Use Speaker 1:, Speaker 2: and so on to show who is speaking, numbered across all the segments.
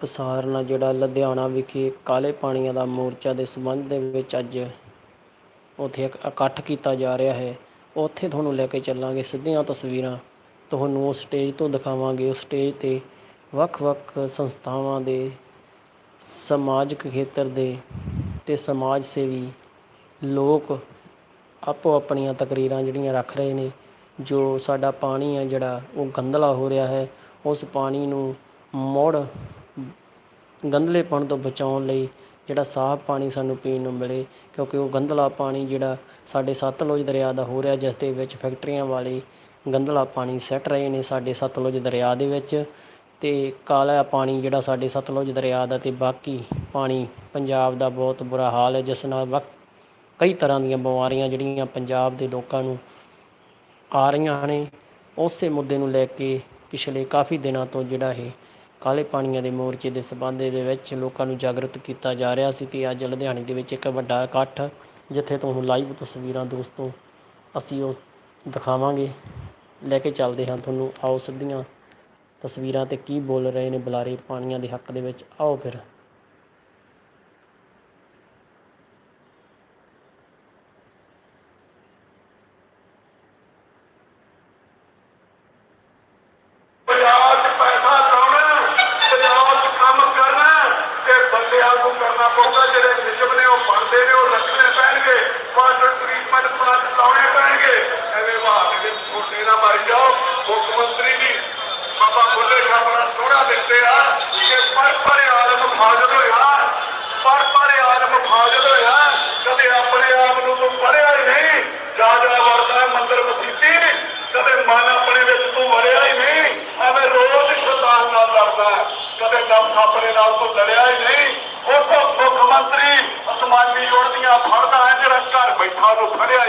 Speaker 1: ਪਸਾਰਨਾ ਜਿਹੜਾ ਲੁਧਿਆਣਾ ਵਿਖੇ ਕਾਲੇ ਪਾਣੀਆਂ ਦਾ ਮੋਰਚਾ ਦੇ ਸੰਬੰਧ ਦੇ ਵਿੱਚ ਅੱਜ ਉੱਥੇ ਇਕੱਠ ਕੀਤਾ ਜਾ ਰਿਹਾ ਹੈ। ਉੱਥੇ ਤੁਹਾਨੂੰ ਲੈ ਕੇ ਚੱਲਾਂਗੇ ਸਿੱਧੀਆਂ ਤਸਵੀਰਾਂ। ਤੁਹਾਨੂੰ ਉਸ ਸਟੇਜ ਤੋਂ ਦਿਖਾਵਾਂਗੇ। ਉਸ ਸਟੇਜ ਤੇ ਵੱਖ-ਵੱਖ ਸੰਸਥਾਵਾਂ ਦੇ, ਸਮਾਜਿਕ ਖੇਤਰ ਦੇ ਤੇ ਸਮਾਜ ਸੇਵੀ ਲੋਕ ਆਪੋ ਆਪਣੀਆਂ ਤਕਰੀਰਾਂ ਜਿਹੜੀਆਂ ਰੱਖ ਰਹੇ ਨੇ। ਜੋ ਸਾਡਾ ਪਾਣੀ ਹੈ ਜਿਹੜਾ, ਉਹ ਗੰਦਲਾ ਹੋ ਰਿਹਾ ਹੈ। ਉਸ ਪਾਣੀ ਨੂੰ ਮੁੜ ਗੰਧਲੇਪਣ ਤੋਂ ਬਚਾਉਣ ਲਈ ਜਿਹੜਾ ਸਾਫ਼ ਪਾਣੀ ਸਾਨੂੰ ਪੀਣ ਨੂੰ ਮਿਲੇ, ਕਿਉਂਕਿ ਉਹ ਗੰਧਲਾ ਪਾਣੀ ਜਿਹੜਾ ਸਾਡੇ ਸਤਲੁਜ ਦਰਿਆ ਦਾ ਹੋ ਰਿਹਾ, ਜਿਸ ਦੇ ਵਿੱਚ ਫੈਕਟਰੀਆਂ ਵਾਲੇ ਗੰਧਲਾ ਪਾਣੀ ਸੈੱਟ ਰਹੇ ਨੇ ਸਾਡੇ ਸਤਲੁਜ ਦਰਿਆ ਦੇ ਵਿੱਚ ਤੇ ਕਾਲਾ ਪਾਣੀ ਜਿਹੜਾ ਸਾਡੇ ਸਤਲੁਜ ਦਰਿਆ ਦਾ ਤੇ ਬਾਕੀ ਪਾਣੀ ਪੰਜਾਬ ਦਾ ਬਹੁਤ ਬੁਰਾ ਹਾਲ ਹੈ, ਜਿਸ ਨਾਲ ਕਈ ਤਰ੍ਹਾਂ ਦੀਆਂ ਬਿਮਾਰੀਆਂ ਜਿਹੜੀਆਂ ਪੰਜਾਬ ਦੇ ਲੋਕਾਂ ਨੂੰ ਆ ਰਹੀਆਂ ਨੇ। ਉਸੇ ਮੁੱਦੇ ਨੂੰ ਲੈ ਕੇ ਪਿਛਲੇ ਕਾਫੀ ਦਿਨਾਂ ਤੋਂ ਜਿਹੜਾ ਇਹ ਕਾਲੇ ਪਾਣੀਆਂ ਦੇ ਮੋਰਚੇ ਦੇ ਸਬੰਧ ਦੇ ਵਿੱਚ ਲੋਕਾਂ ਨੂੰ ਜਾਗਰੂਕ ਕੀਤਾ ਜਾ ਰਿਹਾ ਸੀ ਕਿ ਅੱਜ ਲੁਧਿਆਣੇ ਦੇ ਵਿੱਚ ਇੱਕ ਵੱਡਾ ਇਕੱਠ, ਜਿੱਥੇ ਤੁਹਾਨੂੰ ਲਾਈਵ ਤਸਵੀਰਾਂ ਦੋਸਤੋ, ਅਸੀਂ ਉਸ ਦਿਖਾਵਾਂਗੇ। ਲੈ ਕੇ ਚੱਲਦੇ ਹਾਂ ਤੁਹਾਨੂੰ ਆਓ ਸਿੱਧੀਆਂ ਤਸਵੀਰਾਂ ਤੇ ਕੀ ਬੋਲ ਰਹੇ ਨੇ ਬੁਲਾਰੇ ਪਾਣੀਆਂ ਦੇ ਹੱਕ ਦੇ ਵਿੱਚ। ਆਓ ਫਿਰ।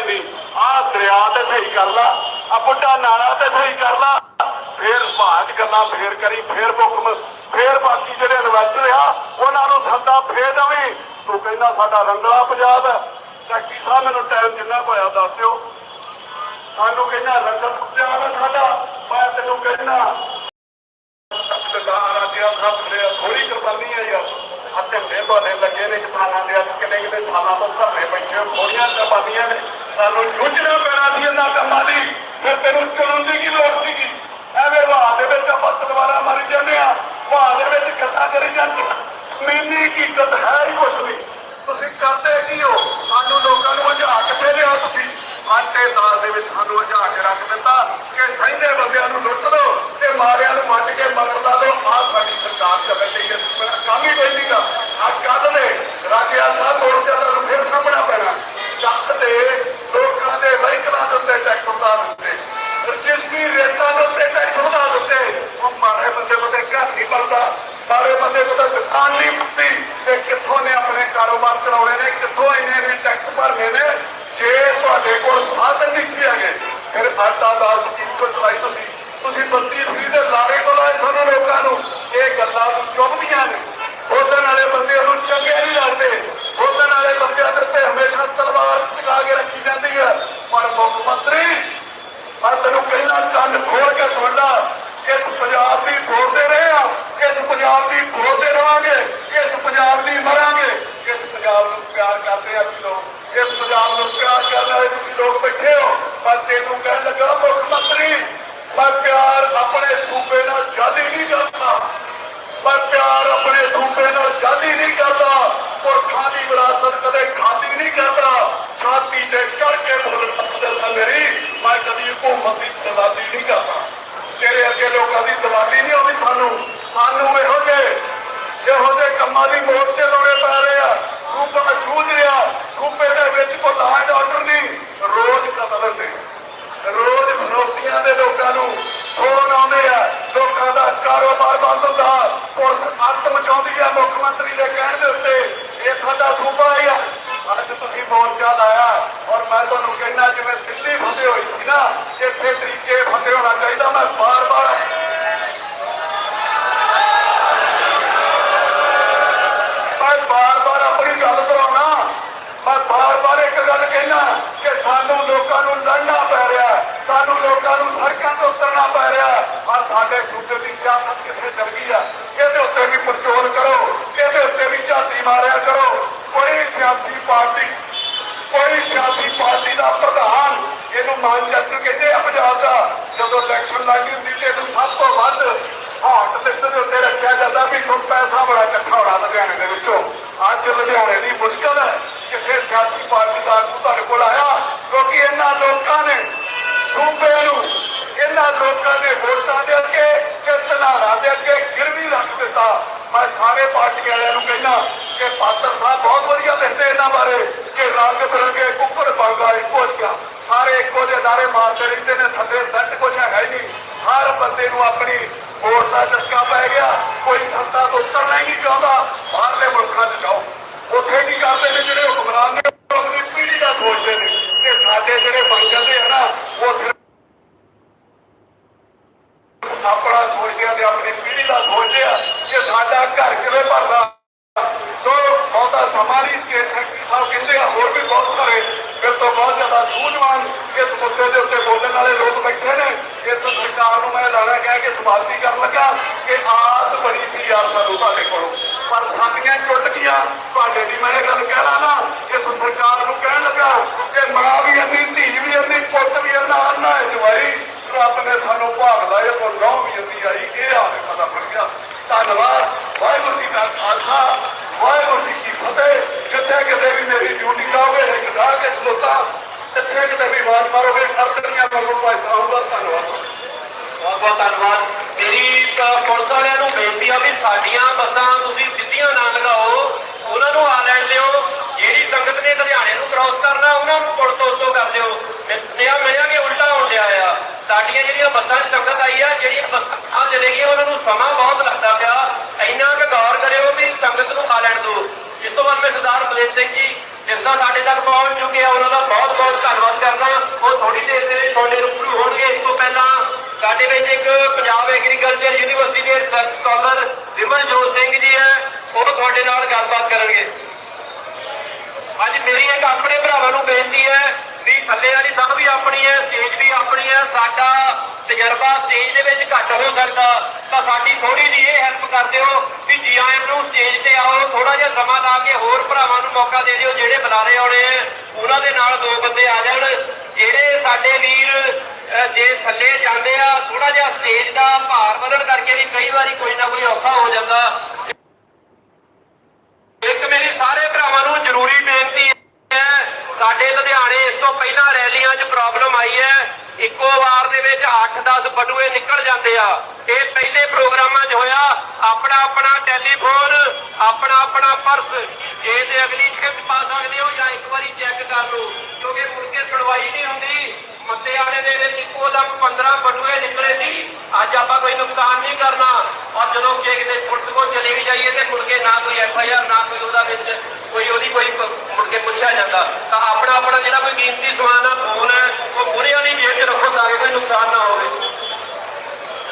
Speaker 2: ਵੀ ਆਹ ਦਰਿਆ ਤੇ ਸਹੀ ਕਰ ਲਾ ਆ ਬੁੱਢਾ ਨਾਲਾ ਤੇ ਸਹੀ ਕਰ ਲਾ। ਫੇਰ ਭਾਜ ਗੱਲਾਂ ਫੇਰ ਕਰੀ, ਫੇਰ ਮੁਕਮ ਫੇਰ ਬਾਕੀ ਜਿਹੜੇ ਇਨਵੈਸਟਰ ਆ, ਉਹਨਾਂ ਨੂੰ ਸੱਦਾ ਫੇਰ ਦਵੀ। ਤੂੰ ਕਹਿੰਦਾ ਸਾਡਾ ਰੰਗਲਾ ਪੰਜਾਬ ਹੈ। ਸੈਕਟਰੀ ਸਾਹਿਬ, ਮੈਨੂੰ ਟਾਈਮ ਜਿੰਨਾ ਹੋਇਆ ਦੱਸ ਦਿਓ। ਸਾਨੂੰ ਕਹਿੰਦਾ ਰੰਗਲਾ ਪੰਜਾਬ ਹੈ ਸਾਡਾ, ਮੈਂ ਤੈਨੂੰ ਕਹਿੰਦਾ Lincoln, Harry Cosmic. ਕੁੱਕੜ ਇੱਕੋ ਜਿਹਾ ਸਾਰੇ ਇੱਕੋ ਜਿਹੇ ਨਾਰੇ ਮਾਰਦੇ ਰਹਿੰਦੇ ਨੇ, ਥੱਲੇ ਸੱਟ ਕੁਝ ਹੈਗਾ ਹੀ ਨਹੀਂ। ਹਰ ਬੰਦੇ ਨੂੰ ਆਪਣੀ ਵੋਟ ਦਾ ਚਸਕਾ ਪੈ ਗਿਆ, ਕੋਈ ਸੱਤਾ ਤੋਂ ਉਤਰਨਾ ਹੀ ਨਹੀਂ ਚਾਹੁੰਦਾ ਬਾਹਰਲੇ ਮੁਲਕਾਂ 'ਚ ਜਾਓ ਉੱਥੇ ਕੀ ਕਰਦੇ ਨੇ ਜਿਹੜੇ ਹੁਕਮਰਾਨ ਨੇ ਉਹ ਆਪਣੀ ਪੀੜ੍ਹੀ ਦਾ ਸੋਚਦੇ ਨੇ ਕਿ ਸਾਡੇ ਜਿਹੜੇ ਬਣ ਜਾਂਦੇ ਆ ਨਾ ਉਹ ਸਿਰਫ ਆਪਣਾ ਸੋਚਦੇ ਆ ਤੇ ਆਪਣੀ ਪੀੜ੍ਹੀ ਦਾ ਸੋਚਦੇ ਆ ਕਿ ਸਾਡਾ ਘਰ ਕਿਵੇਂ ਭਰਦਾ ਸੋ ਬਹੁਤਾ ਸਮਾਂ ਨਹੀਂ ਸਟੇਟ ਸੈਕਟਰੀ ਸਾਹਿਬ ਕਹਿੰਦੇ ਆ ਹੋਰ ਵੀ ਬਹੁਤ ਸਾਰੇ ਫਿਰ ਤੋਂ ਬਹੁਤ ਜ਼ਿਆਦਾ ਸੂਝਵਾਨ ਇਸ ਮੁੱਦੇ ਦੇ ਉੱਤੇ ਬੋਲਣ ਵਾਲੇ ਲੋਕ ਬੈਠੇ ਨੇ ਇਸ ਸਰਕਾਰ ਨੂੰ ਮੈਂ ਲਾਣਾ ਕਹਿ ਕੇ ਸਮਾਪਤੀ ਕਰਨ ਲੱਗਾ ਕਿ ਆਸ ਬੜੀ ਸੀ ਯਾਰ ਸਾਨੂੰ ਤੁਹਾਡੇ ਕੋਲੋਂ ਪਰ ਸਾਡੀਆਂ ਟੁੱਟ ਗਈਆਂ ਤੁਹਾਡੇ ਦੀ ਮੈਂ ਇਹ ਗੱਲ ਕਹਿਣਾ ਨਾ ਇਸ ਸਰਕਾਰ ਨੂੰ ਕਹਿਣ ਲੱਗਾ ਕਿ ਮਾਂ ਵੀ ਅੰਨੀ ਧੀ ਵੀ ਅੰਨੀ ਪੁੱਤ ਵੀ ਅੰਨਾ ਅੰਨਾ ਹੈ ਜਵਾਈ ਰੱਬ ਨੇ ਸਾਨੂੰ ਭਾਗ ਲਾਇਆ ਕੋ ਨੌ ਵੀ ਅੰਦੀ ਆਈ ਇਹ ਆਵੇ ਪਤਾ ਪੜ ਗਿਆ ਧੰਨਵਾਦ ਵਾਹਿਗੁਰੂ ਜੀ ਕਾ ਖਾਲਸਾ ਵਾਹਿਗੁਰੂ ਜੀ ਕੀ ਫਤਿਹ ਜਿੱਥੇ ਕਿਤੇ ਵੀ ਮੇਰੀ ਡਿਊਟੀ ਲਾਓਗੇ ਇੱਕ ਢਾ ਕੇ ਕਿਤੇ ਵੀ ਆਵਾਜ਼ ਮਾਰੋਗੇ, ਹਰ ਦੁਨੀਆ ਵੱਲੋਂ ਭਾਈ ਆਊਗਾ, ਧੰਨਵਾਦ।
Speaker 3: ਬਹੁਤ ਬਹੁਤ ਧੰਨਵਾਦ। ਮੇਰੀ ਪੁਲਿਸ ਵਾਲਿਆਂ ਨੂੰ ਬੇਨਤੀ ਆ ਵੀ ਸਾਡੀਆਂ ਬੱਸਾਂ ਤੁਸੀਂ ਸਿੱਧੀਆਂ ਨਾ ਲਗਾਓ, ਉਹਨਾਂ ਨੂੰ ਆ ਲੈਣ ਦਿਓ। ਜਿਹੜੀ ਸੰਗਤ ਨੇ ਲੁਧਿਆਣੇ ਨੂੰ ਕ੍ਰਾਸ ਕਰਨਾ, ਉਹਨਾਂ ਨੂੰ ਪੁਲ ਤੋਂ ਉੱਤੋਂ ਕਰ ਦਿਓ। ਨਿਆ ਮਿਲਿਆ ਕਿ ਉਲਟਾ ਹੋਣ ਡਿਆ ਆ। ਸਾਡੀਆਂ ਜਿਹੜੀਆਂ ਬੱਸਾਂ 'ਚ ਸੰਗਤ ਆਈ ਆ, ਜਿਹੜੀਆਂ ਬੱਸਾਂ ਚਲੇ ਗਈਆਂ ਉਹਨਾਂ ਨੂੰ ਸਮਾਂ ਬਹੁਤ ਲੱਗਦਾ ਪਿਆ। ਇੰਨਾ ਕੁ ਗੌਰ ਕਰਿਓ ਵੀ ਸੰਗਤ ਨੂੰ ਆ ਲੈਣ ਦਿਓ। ਇਸ ਤੋਂ ਬਾਅਦ ਮੈਂ ਸਰਦਾਰ ਬਲੇਸ਼ ਸਿੰਘ ਜੀ ਜਿਸਾ ਸਾਡੇ ਤੱਕ ਪਹੁੰਚ ਚੁੱਕੇ ਆ, ਉਹਨਾਂ ਦਾ ਬਹੁਤ ਬਹੁਤ ਧੰਨਵਾਦ ਕਰਦਾ। ਉਹ ਥੋੜੀ ਦੇਰ ਦੇ ਵਿੱਚ ਤੁਹਾਡੇ ਰੂਬਰੂ ਹੋਣਗੇ। ਇਸ ਤੋਂ ਪਹਿਲਾਂ ਸਾਡੇ ਵਿੱਚ ਇੱਕ ਪੰਜਾਬ ਐਗਰੀਕਲਚਰ ਯੂਨੀਵਰਸਿਟੀ ਦੇ ਰਿਸਰਚ ਸਕਾਲਰ ਵਿਮਲਜੋਤ ਸਿੰਘ ਜੀ ਹੈ। ਉਹ ਤੁਹਾਡੇ ਨਾਲ ਗੱਲਬਾਤ ਕਰਨਗੇ। ਅੱਜ ਮੇਰੀ ਇੱਕ ਆਪਣੇ ਭਰਾਵਾਂ ਨੂੰ ਬੇਨਤੀ ਹੈ ਵੀ ਥੱਲੇ ਵਾਲੀ ਸਭ ਵੀ ਆਪਣੀ ਹੈ ਸਟੇਜ ਵੀ ਆਪਣੀ ਹੈ। ਸਾਡਾ ਤਜਰਬਾ ਸਟੇਜ ਦੇ ਵਿੱਚ ਘੱਟ ਹੋ ਸਕਦਾ। ਤਾਂ ਸਾਡੀ ਥੋੜੀ ਜਿਹੀ ਇਹ ਹੈਲਪ ਕਰ ਦਿਓ ਨੂੰ ਤੇ ਆਓ ਥੋੜਾ ਜਿਹਾ ਸਮਾਂ ਲਾ ਕੇ ਹੋਰ ਭਰਾਵਾਂ ਨੂੰ ਮੌਕਾ ਦੇ ਦਿਓ, ਜਿਹੜੇ ਬੁਲਾਰੇ ਆਉਣੇ ਆ, ਉਹਨਾਂ ਦੇ ਨਾਲ ਦੋ ਬੰਦੇ ਆ ਜਾਣ। ਜਿਹੜੇ ਸਾਡੇ ਵੀਰ ਜੇ ਥੱਲੇ ਜਾਂਦੇ ਆ ਥੋੜਾ ਜਿਹਾ ਸਟੇਜ ਦਾ ਭਾਰ ਵਧਣ ਕਰਕੇ ਵੀ ਕਈ ਵਾਰੀ ਕੋਈ ਨਾ ਕੋਈ ਔਖਾ ਹੋ ਜਾਂਦਾ। ਇੱਕ ਮੇਰੀ ਸਾਰੇ ਭਰਾਵਾਂ ਨੂੰ ਜ਼ਰੂਰੀ ਬੇਨਤੀ ਹੈ, ਸਾਡੇ ਲੁਧਿਆਣੇ ਇਸ ਤੋਂ ਪਹਿਲਾਂ ਰੈਲੀਆਂ 'ਚ ਪ੍ਰੋਬਲਮ ਆਈ ਹੈ। ਇੱਕੋ ਵਾਰ ਦੇ ਵਿੱਚ 8-10 ਬਟੂਏ ਨਿਕਲ ਜਾਂਦੇ ਆ ਇਹ ਪਹਿਲੇ ਪ੍ਰੋਗਰਾਮਾਂ 'ਚ ਹੋਇਆ ਆਪਣਾ ਆਪਣਾ ਟੈਲੀਫੋਨ ਆਪਣਾ ਪਰਸ। ਜੇ ਤੇ ਅਗਲੀ ਸ਼ਿਫਟ ਪਾ ਸਕਦੇ ਹੋ ਜਾਂ ਇੱਕ ਵਾਰੀ ਚੈੱਕ ਕਰ ਲਓ। ਕਿਉਂਕਿ ਮੁੜ ਕੇ ਸੁਣਵਾਈ ਨਹੀਂ ਹੁੰਦੀ। ਮੱਤੇ ਵਾਲੇ ਦੇ ਵਿੱਚ ਇੱਕੋ ਦਮ 15 ਬਟੂਏ ਨਿਕਲੇ ਸੀ। ਅੱਜ ਆਪਾਂ ਕੋਈ ਨੁਕਸਾਨ ਨਹੀਂ ਕਰਨਾ। ਔਰ ਜਦੋਂ ਜੇ ਕਿਤੇ ਪੁਲਿਸ ਕੋਲ ਚਲੇ ਵੀ ਜਾਈਏ ਤੇ ਮੁੜ ਕੇ ਨਾ ਕੋਈ ਐਫ ਆਈ ਆਰ ਨਾ ਕੋਈ ਉਹਦਾ ਵਿੱਚ ਕੋਈ ਉਹਦੀ ਕੋਈ ਮੁੜ ਕੇ ਪੁੱਛਿਆ ਜਾਂਦਾ। ਤਾਂ ਆਪਣਾ ਆਪਣਾ ਜਿਹੜਾ ਕੋਈ ਕੀਮਤੀ ਸਮਾਨ ਆ, ਫੋਨ ਹੈ, ਉਹ ਪੂਰੇ ਵਾਲੀ ਜੇਬ 'ਚ ਰੱਖੋ ਤਾਂ ਕਿ ਕੋਈ ਨੁਕਸਾਨ ਨਾ ਹੋਵੇ।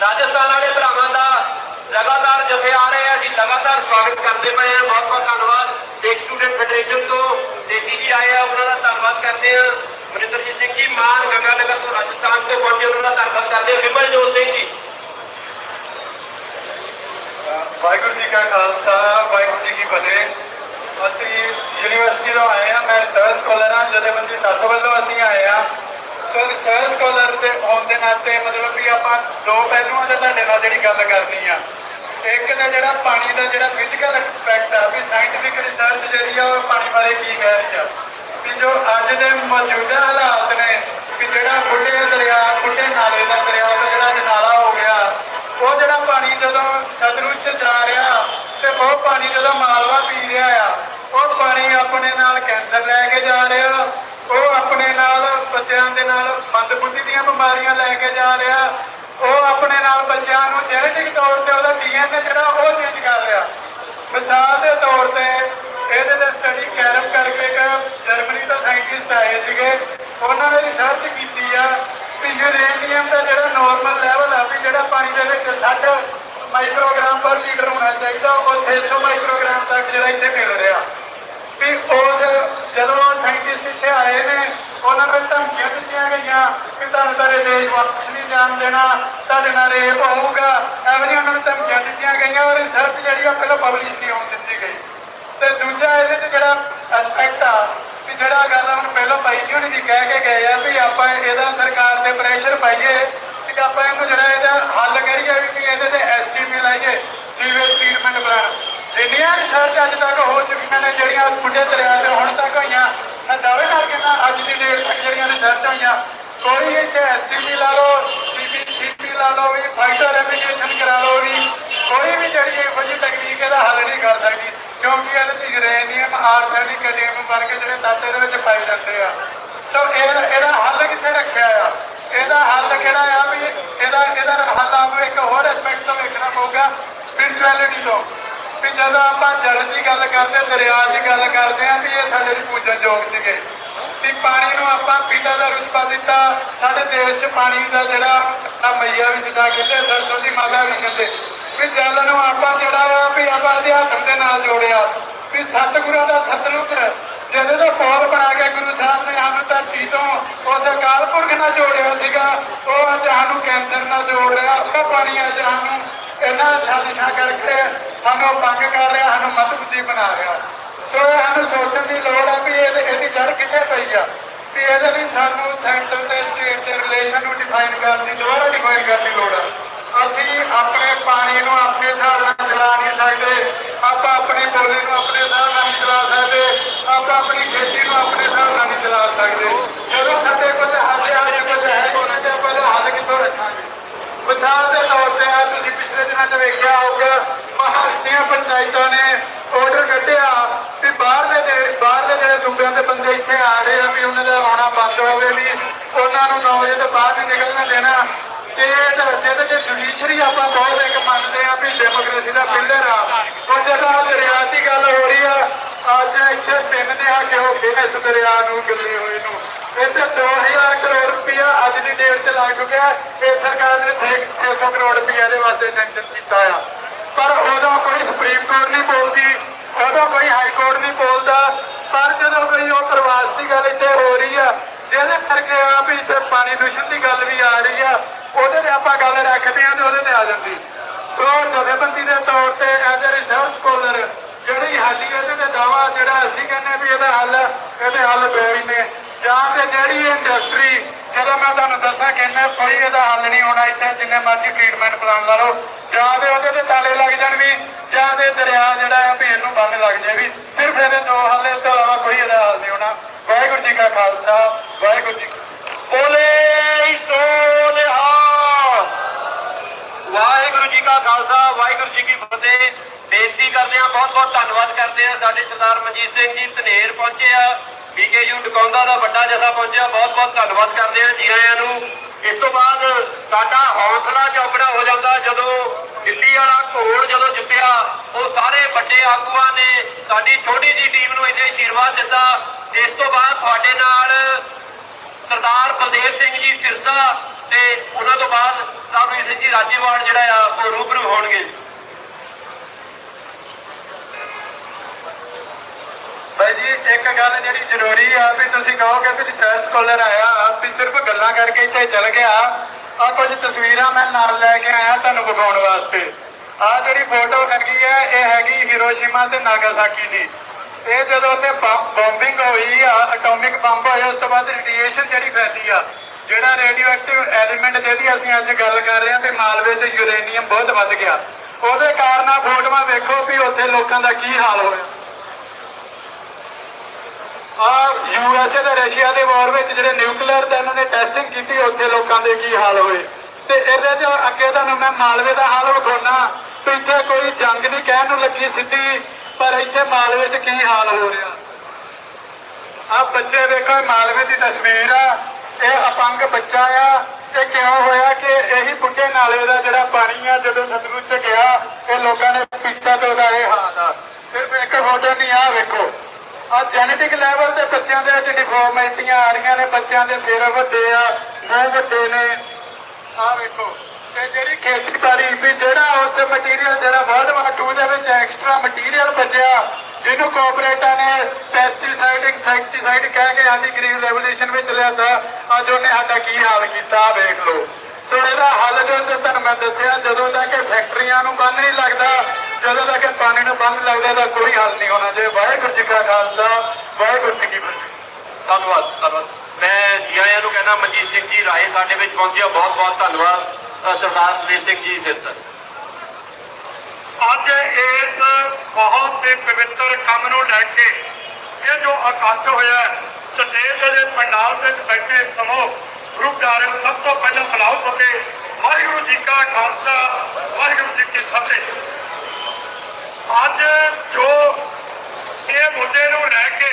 Speaker 3: ਰਾਜਸਥਾਨ ਵਾਲੇ ਭਰਾਵਾਂ ਦਾ ਲਗਾਤਾਰ ਜਥੇ ਆ ਰਹੇ ਆ। ਲਗਾਤਾਰ ਸਵਾਗਤ ਕਰਦੇ ਪਏ ਆ ਬਹੁਤ ਬਹੁਤ ਧੰਨਵਾਦ। ਸਿੱਖ ਸਟੂਡੈਂਟ ਫੈਡਰੇਸ਼ਨ ਤੋਂ ਸੇਠੀ ਜੀ ਆਏ ਆ, ਉਹਨਾਂ ਦਾ ਧੰਨਵਾਦ ਕਰਦੇ ਆ ਮਨਿੰਦਰਜੀਤ ਸਿੰਘ ਜੀ, ਮਾਨ ਗੰਗਾ ਤੋਂ ਰਾਜਸਥਾਨ ਤੋਂ ਪਹੁੰਚੇ, ਉਹਨਾਂ ਦਾ ਧੰਨਵਾਦ ਕਰਦੇ ਆ ਵਿਮਲਜੋਤ ਸਿੰਘ ਜੀ।
Speaker 2: ਵਾਹਿਗੁਰੂ ਜੀ ਕਾ ਖਾਲਸਾ, ਵਾਹਿਗੁਰੂ ਜੀ ਕੀ ਫਤਿਹ। ਅਸੀਂ ਯੂਨੀਵਰਸਿਟੀ ਤੋਂ ਆਏ ਆ ਮੈਂ ਰਿਸਰਚ ਸਕਾਲਰ ਹਾਂ, ਜਥੇਬੰਦੀ ਸਾਥ ਵੱਲੋਂ ਅਸੀਂ ਆਏ ਆ ਤੇ ਰਿਸਰਚ ਸਕਾਲਰ ਦੇ ਹੋਣ ਦੇ ਨਾਤੇ ਮਤਲਬ ਵੀ ਆਪਾਂ ਦੋ ਪਹਿਲੂਆਂ ਦੇ ਤੁਹਾਡੇ ਨਾਲ ਜਿਹੜੀ ਗੱਲ ਕਰਨੀ ਆ। ਇੱਕ ਤਾਂ ਜਿਹੜਾ ਪਾਣੀ ਦਾ ਜਿਹੜਾ ਫਿਜ਼ੀਕਲ ਐਸਪੈਕਟ ਆ, ਵੀ ਸਾਇੰਟੀਫਿਕ ਰਿਸਰਚ ਜਿਹੜੀ ਆ, ਉਹ ਪਾਣੀ ਬਾਰੇ ਕੀ ਕਹਿ ਰਹੀ ਆ? ਵੀ ਜੋ ਅੱਜ ਦੇ ਮੌਜੂਦਾ ਹਾਲਾਤ ਨੇ ਕਿ ਜਿਹੜਾ ਬੁੱਢੇ ਦਰਿਆ, ਬੁੱਢੇ ਨਾਲੇ ਦਾ ਦਰਿਆ ਦਾ ਜਿਹੜਾ ਨਾਲਾ ਹੋ ਗਿਆ, ਉਹ ਜਿਹੜਾ ਪਾਣੀ ਜਦੋਂ ਸਤਲੁਜ ਚ ਜਾ ਰਿਹਾ ਤੇ ਉਹ ਪਾਣੀ ਜਦੋਂ ਮਾਲਵਾ ਪੀ ਰਿਹਾ ਆ, ਉਹ ਪਾਣੀ ਆਪਣੇ ਨਾਲ ਕੈਂਸਰ ਲੈ ਕੇ ਜਾ ਰਿਹਾ, ਉਹ ਆਪਣੇ ਨਾਲ ਬੱਚਿਆਂ ਦੇ ਨਾਲ ਮੰਦਬੁੱਧੀ ਦੀਆਂ ਬਿਮਾਰੀਆਂ ਲੈ ਕੇ ਜਾ ਰਿਹਾ ਉਹ ਆਪਣੇ ਨਾਲ ਬੱਚਿਆਂ ਨੂੰ ਜੈਨੇਟਿਕ ਤੌਰ ਤੇ ਉਹਦਾ ਡੀਐਨਏ ਜਿਹੜਾ ਉਹ ਚੇਂਜ ਕਰ ਰਿਹਾ। ਮਿਸਾਲ ਦੇ ਤੌਰ ਤੇ ਇਹਦੇ ਤੇ ਸਟੱਡੀ ਕੈਰਮ ਕਰਕੇ ਇੱਕ ਜਰਮਨੀ ਤੋਂ ਸਾਇੰਟਿਸਟ ਆਏ ਸੀਗੇ। ਉਹਨਾਂ ਨੇ ਰਿਸਰਚ ਕੀਤੀ ਆ ਵੀ ਯੂਰੇਨੀਅਮ ਦਾ ਜਿਹੜਾ ਨਾਰਮਲ ਲੈਵਲ ਆ ਵੀ ਜਿਹੜਾ ਪਾਣੀ ਦੇ ਵਿੱਚ 60 ਮਾਈਕਰੋਗ੍ਰਾਮ ਪਰ ਲੀਟਰ ਹੋਣਾ ਚਾਹੀਦਾ, ਉਹ 600 ਮਾਈਕਰੋਗ੍ਰਾਮ ਤੱਕ ਜਿਹੜਾ ਇੱਥੇ ਮਿਲ ਰਿਹਾ। ਵੀ ਉਸ ਜਦੋਂ ਸਾਇੰਟਿਸਟ ਇੱਥੇ ਆਏ ਨੇ ਉਹਨਾਂ ਨੂੰ ਧਮਕੀਆਂ ਦਿੱਤੀਆਂ ਗਈਆਂ ਕਿ ਤੁਹਾਨੂੰ ਤੁਹਾਡੇ ਦੇਸ਼ ਵਾਪਸ ਨਹੀਂ ਜਾਣ ਦੇਣਾ, ਤੁਹਾਡੇ ਨਾਲ ਰੇਪ ਹੋਊਗਾ। ਐਵੇਂ ਉਹਨਾਂ ਨੂੰ ਧਮਕੀਆਂ ਦਿੱਤੀਆਂ ਗਈਆਂ ਔਰ ਰਿਸਰਚ ਜਿਹੜੀ ਆ ਪਹਿਲਾਂ ਪਬਲਿਸ਼ ਨਹੀਂ ਹੋਣ ਦਿੱਤੀ ਗਈ। ਤੇ ਦੂਜਾ ਇਹਦੇ ਤੇ ਜਿਹੜਾ ਐਸਪੈਕਟ ਆ ਕਿ ਜਿਹੜਾ ਗੱਲ ਹੁਣ ਪਹਿਲਾਂ ਬਾਈ ਜੀ ਹੋਣੀ ਕਹਿ ਕੇ ਗਏ ਆ ਵੀ
Speaker 4: ਆਪਾਂ ਇਹਦਾ ਸਰਕਾਰ ਤੇ ਪ੍ਰੈਸ਼ਰ ਪਾਈਏ ਕਿ ਆਪਾਂ ਇਹਨੂੰ ਜਿਹੜਾ ਇਹਦਾ ਹੱਲ ਕਰੀਏ ਵੀ ਇਹਦੇ ਤੇ ਐਸਟੀਪੀ ਲਾਈਏ sewage treatment plant India research ਅੱਜ ਤੱਕ ਤੱਤ ਜਾਂਦੇ ਆ। ਸੋ ਇਹ ਇਹਦਾ ਹੱਲ ਕਿੱਥੇ ਰੱਖਿਆ ਆ? ਇਹਦਾ ਹੱਲ ਕਿਹੜਾ ਆ ਵੀ ਇਹਦਾ ਇਹਦਾ ਹੱਲ ਆਪ ਇੱਕ ਹੋਰ ਐਸਪੈਕਟ ਤੋਂ ਵੇਖਣਾ ਪਊਗਾ ਸਪਿਰਚੁਅਲਿਟੀ ਤੋਂ। ਵੀ ਜਦੋਂ ਆਪਾਂ ਜਲ ਦੀ ਗੱਲ ਕਰਦੇ, ਦਰਿਆ ਦੀ ਗੱਲ ਕਰਦੇ ਆ ਵੀ ਇਹ ਸਾਡੇ ਲਈ ਪੂਜਣ ਯੋਗ ਸੀਗੇ। ਵੀ ਪਾਣੀ ਨੂੰ ਆਪਾਂ ਪਿਤਾ ਦਾ ਰੁਤਬਾ ਦਿੱਤਾ, ਸਾਡੇ ਦੇਸ਼ 'ਚ ਪਾਣੀ ਦਾ ਜਿਹੜਾ ਮਈਆ ਵੀ ਜਿੱਦਾਂ ਕਹਿੰਦੇ ਸਰਸੋਂ ਦੀ ਮਾਤਾ ਵੀ ਕਹਿੰਦੇ। ਵੀ ਜਲ ਨੂੰ ਆਪਾਂ ਜਿਹੜਾ ਆ ਵੀ ਆਪਾਂ ਅਧਿਆਤਮ ਦੇ ਨਾਲ ਜੋੜਿਆ। ਵੀ ਸਤਿਗੁਰਾਂ ਦਾ ਸਤਲੁਕ ਜਿਹਦੇ ਦਾ ਪੌਲ ਬਣਾ ਕੇ ਗੁਰੂ ਸਾਹਿਬ ਨੇ ਸਾਨੂੰ ਧਰਤੀ ਤੋਂ ਉਸ ਅਕਾਲ ਪੁਰਖ ਨਾਲ ਜੋੜਿਆ ਸੀਗਾ, ਉਹ ਅੱਜ ਸਾਨੂੰ ਕੈਂਸਰ ਨਾਲ ਜੋੜ ਰਿਹਾ ਉਹ ਪਾਣੀ ਅੱਜ ਸਾਨੂੰ ਇਹਨਾਂ ਸਾਜ਼ਿਸ਼ਾਂ ਕਰਕੇ ਸਾਨੂੰ ਭੰਗ ਕਰ ਰਿਹਾ, ਸਾਨੂੰ ਮਤਬੁੱਧੀ ਬਣਾ ਰਿਹਾ। ਸੋ ਇਹ ਸਾਨੂੰ ਸੋਚਣ ਦੀ ਲੋੜ ਆ ਵੀ ਇਹਦੇ ਇਹਦੀ ਜੜ ਕਿੱਥੇ ਪਈ ਆ? ਵੀ ਇਹਦੇ ਲਈ ਸਾਨੂੰ ਸੈਂਟਰ ਤੇ ਸਟੇਟ ਦੇ ਰਿਲੇਸ਼ਨ ਨੂੰ ਡਿਫਾਈਨ ਕਰਨ ਦੀ, ਦੁਬਾਰਾ ਡਿਫਾਈਨ ਕਰਨ ਦੀ ਲੋੜ ਆ। ਅਸੀਂ ਆਪਣੇ ਪਾਣੀ ਨੂੰ ਆਪਣੇ ਹਿਸਾਬ ਨਾਲ ਚਲਾ ਨਹੀਂ ਸਕਦੇ ਆਪਾਂ ਆਪਣੀ ਬੋਲੀ ਨੂੰ ਆਪਣੇ ਹਿਸਾਬ ਨਾਲ ਨਹੀਂ ਚਲਾ ਸਕਦੇ ਆਪਾਂ ਆਪਣੀ ਖੇਤੀ ਨੂੰ ਆਪਣੇ ਹਿਸਾਬ ਨਾਲ ਨਹੀਂ ਚਲਾ ਸਕਦੇ ਜਦੋਂ ਸਾਡੇ ਕੋਲ ਹੱਲ ਆ ਕੁਝ ਹੈ ਉਹਨਾਂ ਤੇ ਆਪਾਂ ਹੱਲ ਕਿੱਥੋਂ ਰੱਖਾਂਗੇ? ਮਿਸਾਲ ਦੇ ਤੌਰ ਤੇ ਆ, ਤੁਸੀਂ ਪਿਛਲੇ ਦਿਨਾਂ 'ਚ ਵੇਖਿਆ ਹੋਊਗਾ ਮਹਾਰਾਸ਼ਟਰੀਆਂ ਪੰਚਾਇਤਾਂ ਨੇ ਆਰਡਰ ਕੱਢਿਆ ਵੀ ਬਾਹਰਲੇ ਦੇ ਬਾਹਰਲੇ ਜਿਹੜੇ ਸੂਬਿਆਂ ਦੇ ਬੰਦੇ ਇੱਥੇ ਆ ਰਹੇ ਆ ਵੀ ਉਹਨਾਂ ਦਾ ਆਉਣਾ ਬੰਦ ਹੋਵੇ ਵੀ ਉਹਨਾਂ ਨੂੰ 9 ਵਜੇ ਤੋਂ ਬਾਅਦ ਹੀ ਨਿਕਲਣਾ ਦੇਣਾ। ਸਟੇਟ ਜਿਹਦੇ ਚ ਜੁਡੀਸ਼ਰੀ ਆਪਾਂ ਬਹੁਤ ਇੱਕ ਮੰਨਦੇ ਆ ਵੀ ਡੈਮੋਕ੍ਰੇਸੀ ਦਾ ਪਿੱਲਰ ਆ। ਹੁਣ ਜਦੋਂ ਆਹ ਦਰਿਆ ਦੀ ਗੱਲ ਹੋ ਰਹੀ ਆ ਅੱਜ ਇੱਥੇ ਤਿੰਨ ਦਿਹਾ ਹੋ ਗਏ ਇਸ ਦਰਿਆ ਨੂੰ ਗੱਲੇ ਹੋਏ ਨੂੰ। ਇੱਥੇ 2000 ਕਰੋੜ ਰੁਪਇਆ ਅੱਜ ਦੀ ਡੇਟ ਤੇ ਲੱਗ ਚੁੱਕਿਆ ਇਹ ਸਰਕਾਰ ਨੇ 600 ਕਰੋੜ ਰੁਪਇਆ ਦੇ ਵਾਸਤੇ ਸੈਂਕਸ਼ਨ ਕੀਤਾ ਆ। ਪਰ ਉਦੋਂ ਕੋਈ ਸੁਪਰੀਮ ਕੋਰਟ ਨਹੀਂ ਬੋਲਦੀ ਉਦੋਂ ਕੋਈ ਹਾਈ ਕੋਰਟ ਨਹੀਂ ਬੋਲਦਾ। ਪਰ ਜਦੋਂ ਕੋਈ ਉਹ ਪ੍ਰਵਾਸ ਦੀ ਗੱਲ ਇੱਥੇ ਹੋ ਰਹੀ ਆ, ਜਿਹਦੇ ਕਰਕੇ ਆ ਵੀ ਇੱਥੇ ਪਾਣੀ ਦੂਸ਼ਣ ਦੀ ਗੱਲ ਵੀ ਆ ਰਹੀ ਆ, ਉਹਦੇ ਤੇ ਆਪਾਂ ਗੱਲ ਰੱਖਦੇ ਆ ਤੇ ਉਹਦੇ ਤੇ ਆ ਜਾਂਦੀ। ਸੋ ਜਥੇਬੰਦੀ ਦੇ ਤੌਰ ਤੇ ਐਜ਼ ਅ ਰਿਸਰਚ ਸਕੋਲਰ ਜਿਹੜੀ ਹਾਲੀ ਇਹਦੇ ਤੇ ਦਾਵਾ ਜਿਹੜਾ ਅਸੀਂ ਕਹਿੰਦੇ ਵੀ ਇਹਦਾ ਹੱਲ ਇਹਦੇ ਹੱਲ ਦੋ ਨੇ। ਜਾਂ ਤੇ ਜਿਹੜੀ ਇੰਡਸਟਰੀ ਜਦੋਂ ਮੈਂ ਤੁਹਾਨੂੰ ਦੱਸਾਂ ਕਹਿੰਦਾ ਕੋਈ ਇਹਦਾ ਹੱਲ ਨਹੀਂ ਹੋਣਾ ਇੱਥੇ, ਜਿੰਨੇ ਮਰਜ਼ੀ ਟ੍ਰੀਟਮੈਂਟ ਪਲਾਨ ਲਾ ਲਓ, ਜਾਂ ਤੇ ਉਹਦੇ ਤੇ ਤਾਲੇ ਲੱਗ ਜਾਣ ਵੀ, ਜਾਂ ਤੇ ਦਰਿਆ ਜਿਹੜਾ ਆ ਵੀ ਇਹਨੂੰ ਬੰਨ ਲੱਗ ਜਾਏ ਵੀ, ਸਿਰਫ ਇਹਦੇ ਦੋ ਹੱਲ, ਇਸ ਤੋਂ ਇਲਾਵਾ ਕੋਈ ਇਹਦਾ ਹੱਲ ਨਹੀਂ ਹੋਣਾ। ਵਾਹਿਗੁਰੂ ਜੀ ਕਾ ਖਾਲਸਾ, ਵਾਹਿਗੁਰੂ ਜੀ
Speaker 3: ਬੋਲੇ ਸੋ ਵਾਹਿਗੁਰੂ ਜੀ ਕਾ ਖਾਲਸਾ, ਵਾਹਿਗੁਰੂ ਜੀ ਕੀ ਫਤਿਹ। ਬੇਨਤੀ ਕਰਦੇ ਆ ਬਹੁਤ ਬਹੁਤ ਧੰਨਵਾਦ ਕਰਦੇ ਆ ਸਾਡੇ ਸਰਦਾਰ ਮਨਜੀਤ ਸਿੰਘ ਜੀ ਧਨੇਰ ਪਹੁੰਚੇ ਆ। ਬੀਕੇਯੂ ਡਕੌਂਦਾ ਦਾ ਵੱਡਾ ਜਥਾ ਪਹੁੰਚਿਆ। ਬਹੁਤ ਬਹੁਤ ਧੰਨਵਾਦ ਕਰਦੇ ਆ ਜੀ ਆਇਆਂ ਨੂੰ। ਇਸ ਤੋਂ ਬਾਅਦ ਸਾਡਾ ਹੌਸਲਾ ਚੌਕੜਾ ਹੋ ਜਾਂਦਾ। ਜਦੋਂ ਦਿੱਲੀ ਵਾਲਾ ਘੋੜ ਜਦੋਂ ਜਿੱਤਿਆ, ਉਹ ਸਾਰੇ ਵੱਡੇ ਆਗੂਆਂ ਨੇ ਸਾਡੀ ਛੋਟੀ ਜੀ ਟੀਮ ਨੂੰ ਇੱਥੇ ਆਸ਼ੀਰਵਾਦ ਦਿੱਤਾ। ਇਸ ਤੋਂ ਬਾਅਦ ਤੁਹਾਡੇ ਨਾਲ ਸਰਦਾਰ ਬਲਦੇਵ ਸਿੰਘ ਜੀ ਸਿਰਸਾ ਤੇ ਉਹਨਾਂ ਤੋਂ ਬਾਅਦ ਸਾਹਿਬ ਸਿੰਘ ਜੀ ਰਾਜੀਵਾਲ ਜਿਹੜਾ ਆ, ਉਹ ਰੂਬਰੂ ਹੋਣਗੇ।
Speaker 4: ਭਾਈ ਜੀ, ਇੱਕ ਗੱਲ ਜਿਹੜੀ ਜ਼ਰੂਰੀ ਆ ਵੀ ਤੁਸੀਂ ਕਹੋਗੇ ਵੀ ਰਿਸਰਚ ਸਕਾਲਰ ਆਇਆ, ਵੀ ਸਿਰਫ ਗੱਲਾਂ ਕਰਕੇ ਇੱਥੇ ਚਲ ਗਿਆ। ਆ ਕੁਝ ਤਸਵੀਰਾਂ ਮੈਂ ਨਾਲ ਲੈ ਕੇ ਆਇਆ ਤੁਹਾਨੂੰ ਵਿਖਾਉਣ ਵਾਸਤੇ। ਆ ਜਿਹੜੀ ਫੋਟੋ ਲੱਗੀ ਹੈ ਇਹ ਹੈਗੀ ਹੀਰੋਸ਼ੀਮਾ ਤੇ ਨਾਗਾਸਾਕੀ ਦੀ। ਇਹ ਜਦੋਂ ਉੱਥੇ ਬੰਬਿੰਗ ਹੋਈ ਆ ਐਟੋਮਿਕ ਬੰਬ ਹੋਇਆ, ਉਸ ਤੋਂ ਬਾਅਦ ਰੇਡੀਏਸ਼ਨ ਜਿਹੜੀ ਫੈਲੀ ਆ ਜਿਹੜਾ ਰੇਡੀਓ ਐਲੀਮੈਂਟ ਜਿਹਦੀ ਅਸੀਂ ਅੱਜ ਗੱਲ ਕਰ ਰਹੇ ਹਾਂ ਤੇ ਮਾਲਵੇ 'ਚ ਯੂਰੇਨੀਅਮ ਬਹੁਤ ਵੱਧ ਗਿਆ। ਉਹਦੇ ਕਾਰਨ ਆ ਫੋਟੋਆਂ ਵੇਖੋ ਵੀ ਉੱਥੇ ਲੋਕਾਂ ਦਾ ਕੀ ਹਾਲ ਹੋਇਆ ਆ ਯੂਐਸਏ ਤੇ ਰਸ਼ੀਆ ਦੇ ਵਾਰ ਵਿੱਚ ਜਿਹੜੇ ਨਿਊਕਲੀਅਰ ਦਾ ਇਹਨਾਂ ਨੇ ਟੈਸਟਿੰਗ ਕੀਤੀ, ਉੱਥੇ ਲੋਕਾਂ ਦੇ ਕੀ ਹਾਲ ਹੋਏ। ਤੇ ਇਹਦੇ ਚ ਅੱਗੇ ਤੁਹਾਨੂੰ ਮੈਂ ਮਾਲਵੇ ਦਾ ਹਾਲ ਵਿਖਾਉਣਾ ਤੇ ਇੱਥੇ ਕੋਈ ਜੰਗ ਨਹੀਂ ਕਹਿਣ ਨੂੰ ਲੱਗੀ ਸਿੱਧੀ, ਪਰ ਇੱਥੇ ਮਾਲਵੇ 'ਚ ਕੀ ਹਾਲ ਹੋ ਰਿਹਾ। ਆ ਬੱਚੇ ਵੇਖੋ ਮਾਲਵੇ ਦੀ ਤਸਵੀਰ ਆ। ਇਹ ਅਪੰਗ ਬੱਚਾ ਆ ਇਹ ਕਿਉਂ ਹੋਇਆ ਕਿ ਇਹੀ ਬੁੱਢੇ ਨਾਲੇ ਦਾ ਜਿਹੜਾ ਪਾਣੀ ਆ, ਜਦੋਂ ਸਤਲੁਜ ਚ ਗਿਆ, ਇਹ ਲੋਕਾਂ ਨੇ ਪੀਤਾ ਤੇ ਉਹਦਾ ਇਹ ਹਾਲ ਆ। ਸਿਰਫ ਇੱਕ ਫੋਟੋ ਨਹੀਂ ਆ ਵੇਖੋ। ਆ ਜੈਨੇਟਿਕ ਲੈਵਲ ਤੇ ਬੱਚਿਆਂ ਦੇ ਵਿੱਚ ਡਿਫਾਰਮੈਂਟੀਆਂ ਆ ਰਹੀਆਂ ਨੇ, ਬੱਚਿਆਂ ਦੇ ਸਿਰ ਵੱਡੇ ਆ, ਮੂੰਹ ਵੱਡੇ ਨੇ। ਆ ਵੇਖੋ। ਤੇ ਜਿਹੜੀ ਖੇਤੀਬਾੜੀ ਵੀ ਜਿਹੜਾ ਉਸ ਮਟੀਰੀਅਲ ਜਿਹੜਾ ਵਰਲਡ ਵਾਰ 2 ਦੇ ਵਿੱਚ ਐਕਸਟਰਾ ਮਟੀਰੀਅਲ ਬਚਿਆ, ਜਿਹਨੂੰ ਕੋਆਪਰੇਟਾਂ ਨੇ ਪੈਸਟੀਸਾਈਡ ਇਨਸੈਕਟੀਸਾਈਡ ਕਹਿ ਕੇ ਆਂਟੀ ਗ੍ਰੀਨ ਰੈਵੋਲੂਸ਼ਨ ਵਿੱਚ ਲਿਆਂਦਾ, ਅੱਜ ਉਹਨੇ ਸਾਡਾ ਕੀ ਹਾਲ ਕੀਤਾ ਵੇਖ ਲਓ। ਸੋ ਇਹਦਾ ਹੱਲ ਜੋ ਤੁਹਾਨੂੰ ਮੈਂ ਦੱਸਿਆ, ਜਦੋਂ ਤੱਕ ਫੈਕਟਰੀਆਂ ਨੂੰ ਬੰਦ ਨਹੀਂ ਲੱਗਦਾ, ਜਦੋਂ ਤੱਕ ਪਾਣੀ ਨੂੰ ਬੰਦ ਲੱਗਦਾ ਤਾਂ ਕੋਈ ਹੱਲ ਨਹੀਂ ਹੋਣਾ। ਜੇ ਵਾਹਿਗੁਰੂ ਜੀ ਕਾ ਖਾਲਸਾ, ਵਾਹਿਗੁਰੂ ਜੀ ਕੀ ਫਤਿਹ।
Speaker 3: ਧੰਨਵਾਦ ਧੰਨਵਾਦ। ਮੈਂ ਜੀ ਆਇਆਂ ਨੂੰ ਕਹਿੰਦਾ, ਮਨਜੀਤ ਸਿੰਘ ਜੀ, ਰਾਏ ਸਾਡੇ ਵਿੱਚ ਪਹੁੰਚਿਆ ਬਹੁਤ ਬਹੁਤ ਧੰਨਵਾਦ। ਸਰਦਾਰ ਸੁਨੀਲ ਸਿੰਘ ਜੀ ਸਿੱਧ
Speaker 5: ਅੱਜ ਇਸ ਬਹੁਤ ਹੀ ਪਵਿੱਤਰ ਕੰਮ ਨੂੰ ਲੈ ਕੇ, ਇਹ ਜੋ ਇਕੱਠ ਹੋਇਆ ਸਟੇਜ ਦੇ ਪੰਡਾਲ ਵਿੱਚ ਬੈਠੇ ਸਮੂਹ, ਗੁਰੂ ਪਿਆਰੇ ਸਭ ਤੋਂ ਪਹਿਲਾਂ ਬੁਲਾਓ ਫਤਿਹ ਵਾਹਿਗੁਰੂ ਜੀ ਕਾ ਖਾਲਸਾ, ਵਾਹਿਗੁਰੂ ਜੀ ਕੀ ਫਤਿਹ। ਅੱਜ ਜੋ ਇਹ ਮੁੱਦੇ ਨੂੰ ਲੈ ਕੇ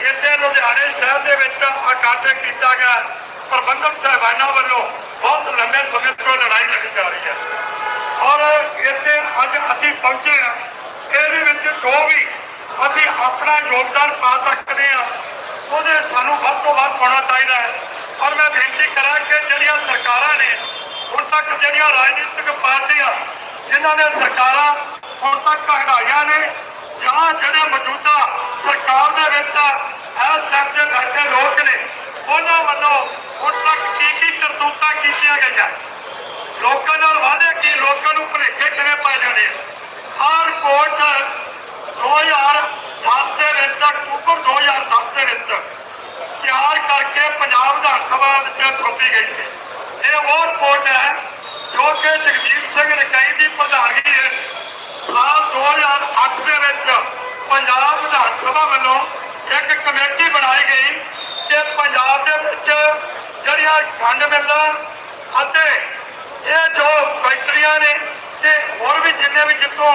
Speaker 5: ਇੱਥੇ ਲੁਧਿਆਣੇ ਸ਼ਹਿਰ ਦੇ ਵਿੱਚ ਇਕੱਠ ਕੀਤਾ ਗਿਆ, ਪ੍ਰਬੰਧਕ ਸਾਹਿਬਾਨਾਂ ਵੱਲੋਂ ਬਹੁਤ ਲੰਬੇ ਸਮੇਂ ਤੋਂ ਲੜਾਈ ਲੜੀ ਜਾ ਰਹੀ ਹੈ। ਔਰ ਇੱਥੇ ਅੱਜ ਅਸੀਂ ਪਹੁੰਚੇ ਹਾਂ। ਇਹਦੇ ਵਿੱਚ ਜੋ ਵੀ ਅਸੀਂ ਆਪਣਾ ਯੋਗਦਾਨ ਪਾ ਸਕਦੇ ਹਾਂ, ਉਹਦੇ ਸਾਨੂੰ ਵੱਧ ਤੋਂ ਵੱਧ ਹੋਣਾ ਚਾਹੀਦਾ ਹੈ। ਔਰ ਮੈਂ ਬੇਨਤੀ ਕਰਾਂ ਕਿ ਜਿਹੜੀਆਂ ਸਰਕਾਰਾਂ ਨੇ ਹੁਣ ਤੱਕ ਜਿਹੜੀਆਂ ਰਾਜਨੀਤਿਕ ਪਾਰਟੀਆਂ, ਜਿਨ੍ਹਾਂ ਨੇ ਸਰਕਾਰਾਂ ਹੁਣ ਤੱਕ ਹਟਾਈਆਂ ਨੇ, ਜਾਂ ਜਿਹੜੇ ਮੌਜੂਦਾ ਸਰਕਾਰ ਦੇ ਵਿੱਚ ਇਸ ਟਾਈਮ ਦੇ ਬੈਠੇ ਲੋਕ ਨੇ, ਉਹਨਾਂ ਵੱਲੋਂ ਹੁਣ ਤੱਕ ਕੀ ਕੀ ਕੀਤੀਆਂ ਗਈਆਂ। ਲੋਕਾਂ ਨਾਲ ਵਾਅਦੇ ਕੀ? ਲੋਕਾਂ ਨੂੰ ਭੁਲੇਖੇ ਕਿਵੇਂ ਪਾਏ ਜਾਣੇ? ਆ ਰਿਪੋਰਟ 2010 ਦੇ ਵਿੱਚ, ਅਕਤੂਬਰ 2010 ਦੇ ਵਿੱਚ ਤਿਆਰ ਕਰਕੇ ਪੰਜਾਬ ਵਿਧਾਨ ਸਭਾ ਵਿੱਚ ਸੌਂਪੀ ਗਈ ਸੀ। ਇਹ ਉਹ ਰਿਪੋਰਟ ਹੈ ਜੋ ਕਿ ਜਗਜੀਤ ਸਿੰਘ ਰਕਾਈ ਦੀ ਪ੍ਰਧਾਨਗੀ ਹੈ। ਸਾਲ 2008 ਦੇ ਵਿੱਚ ਪੰਜਾਬ ਵਿਧਾਨ ਸਭਾ ਵੱਲੋਂ ਇੱਕ ਕਮੇਟੀ ਬਣਾਈ ਗਈ ਕਿ ਪੰਜਾਬ ਦੇ ਵਿੱਚ ਜਿਹੜੀਆਂ ਖੰਡ ਮਿੱਲਾਂ ਅਤੇ ਇਹ ਜੋ ਫੈਕਟਰੀਆਂ ਨੇ, ਤੇ ਹੋਰ ਵੀ ਜਿੰਨੇ ਵੀ ਜਿੱਥੋਂ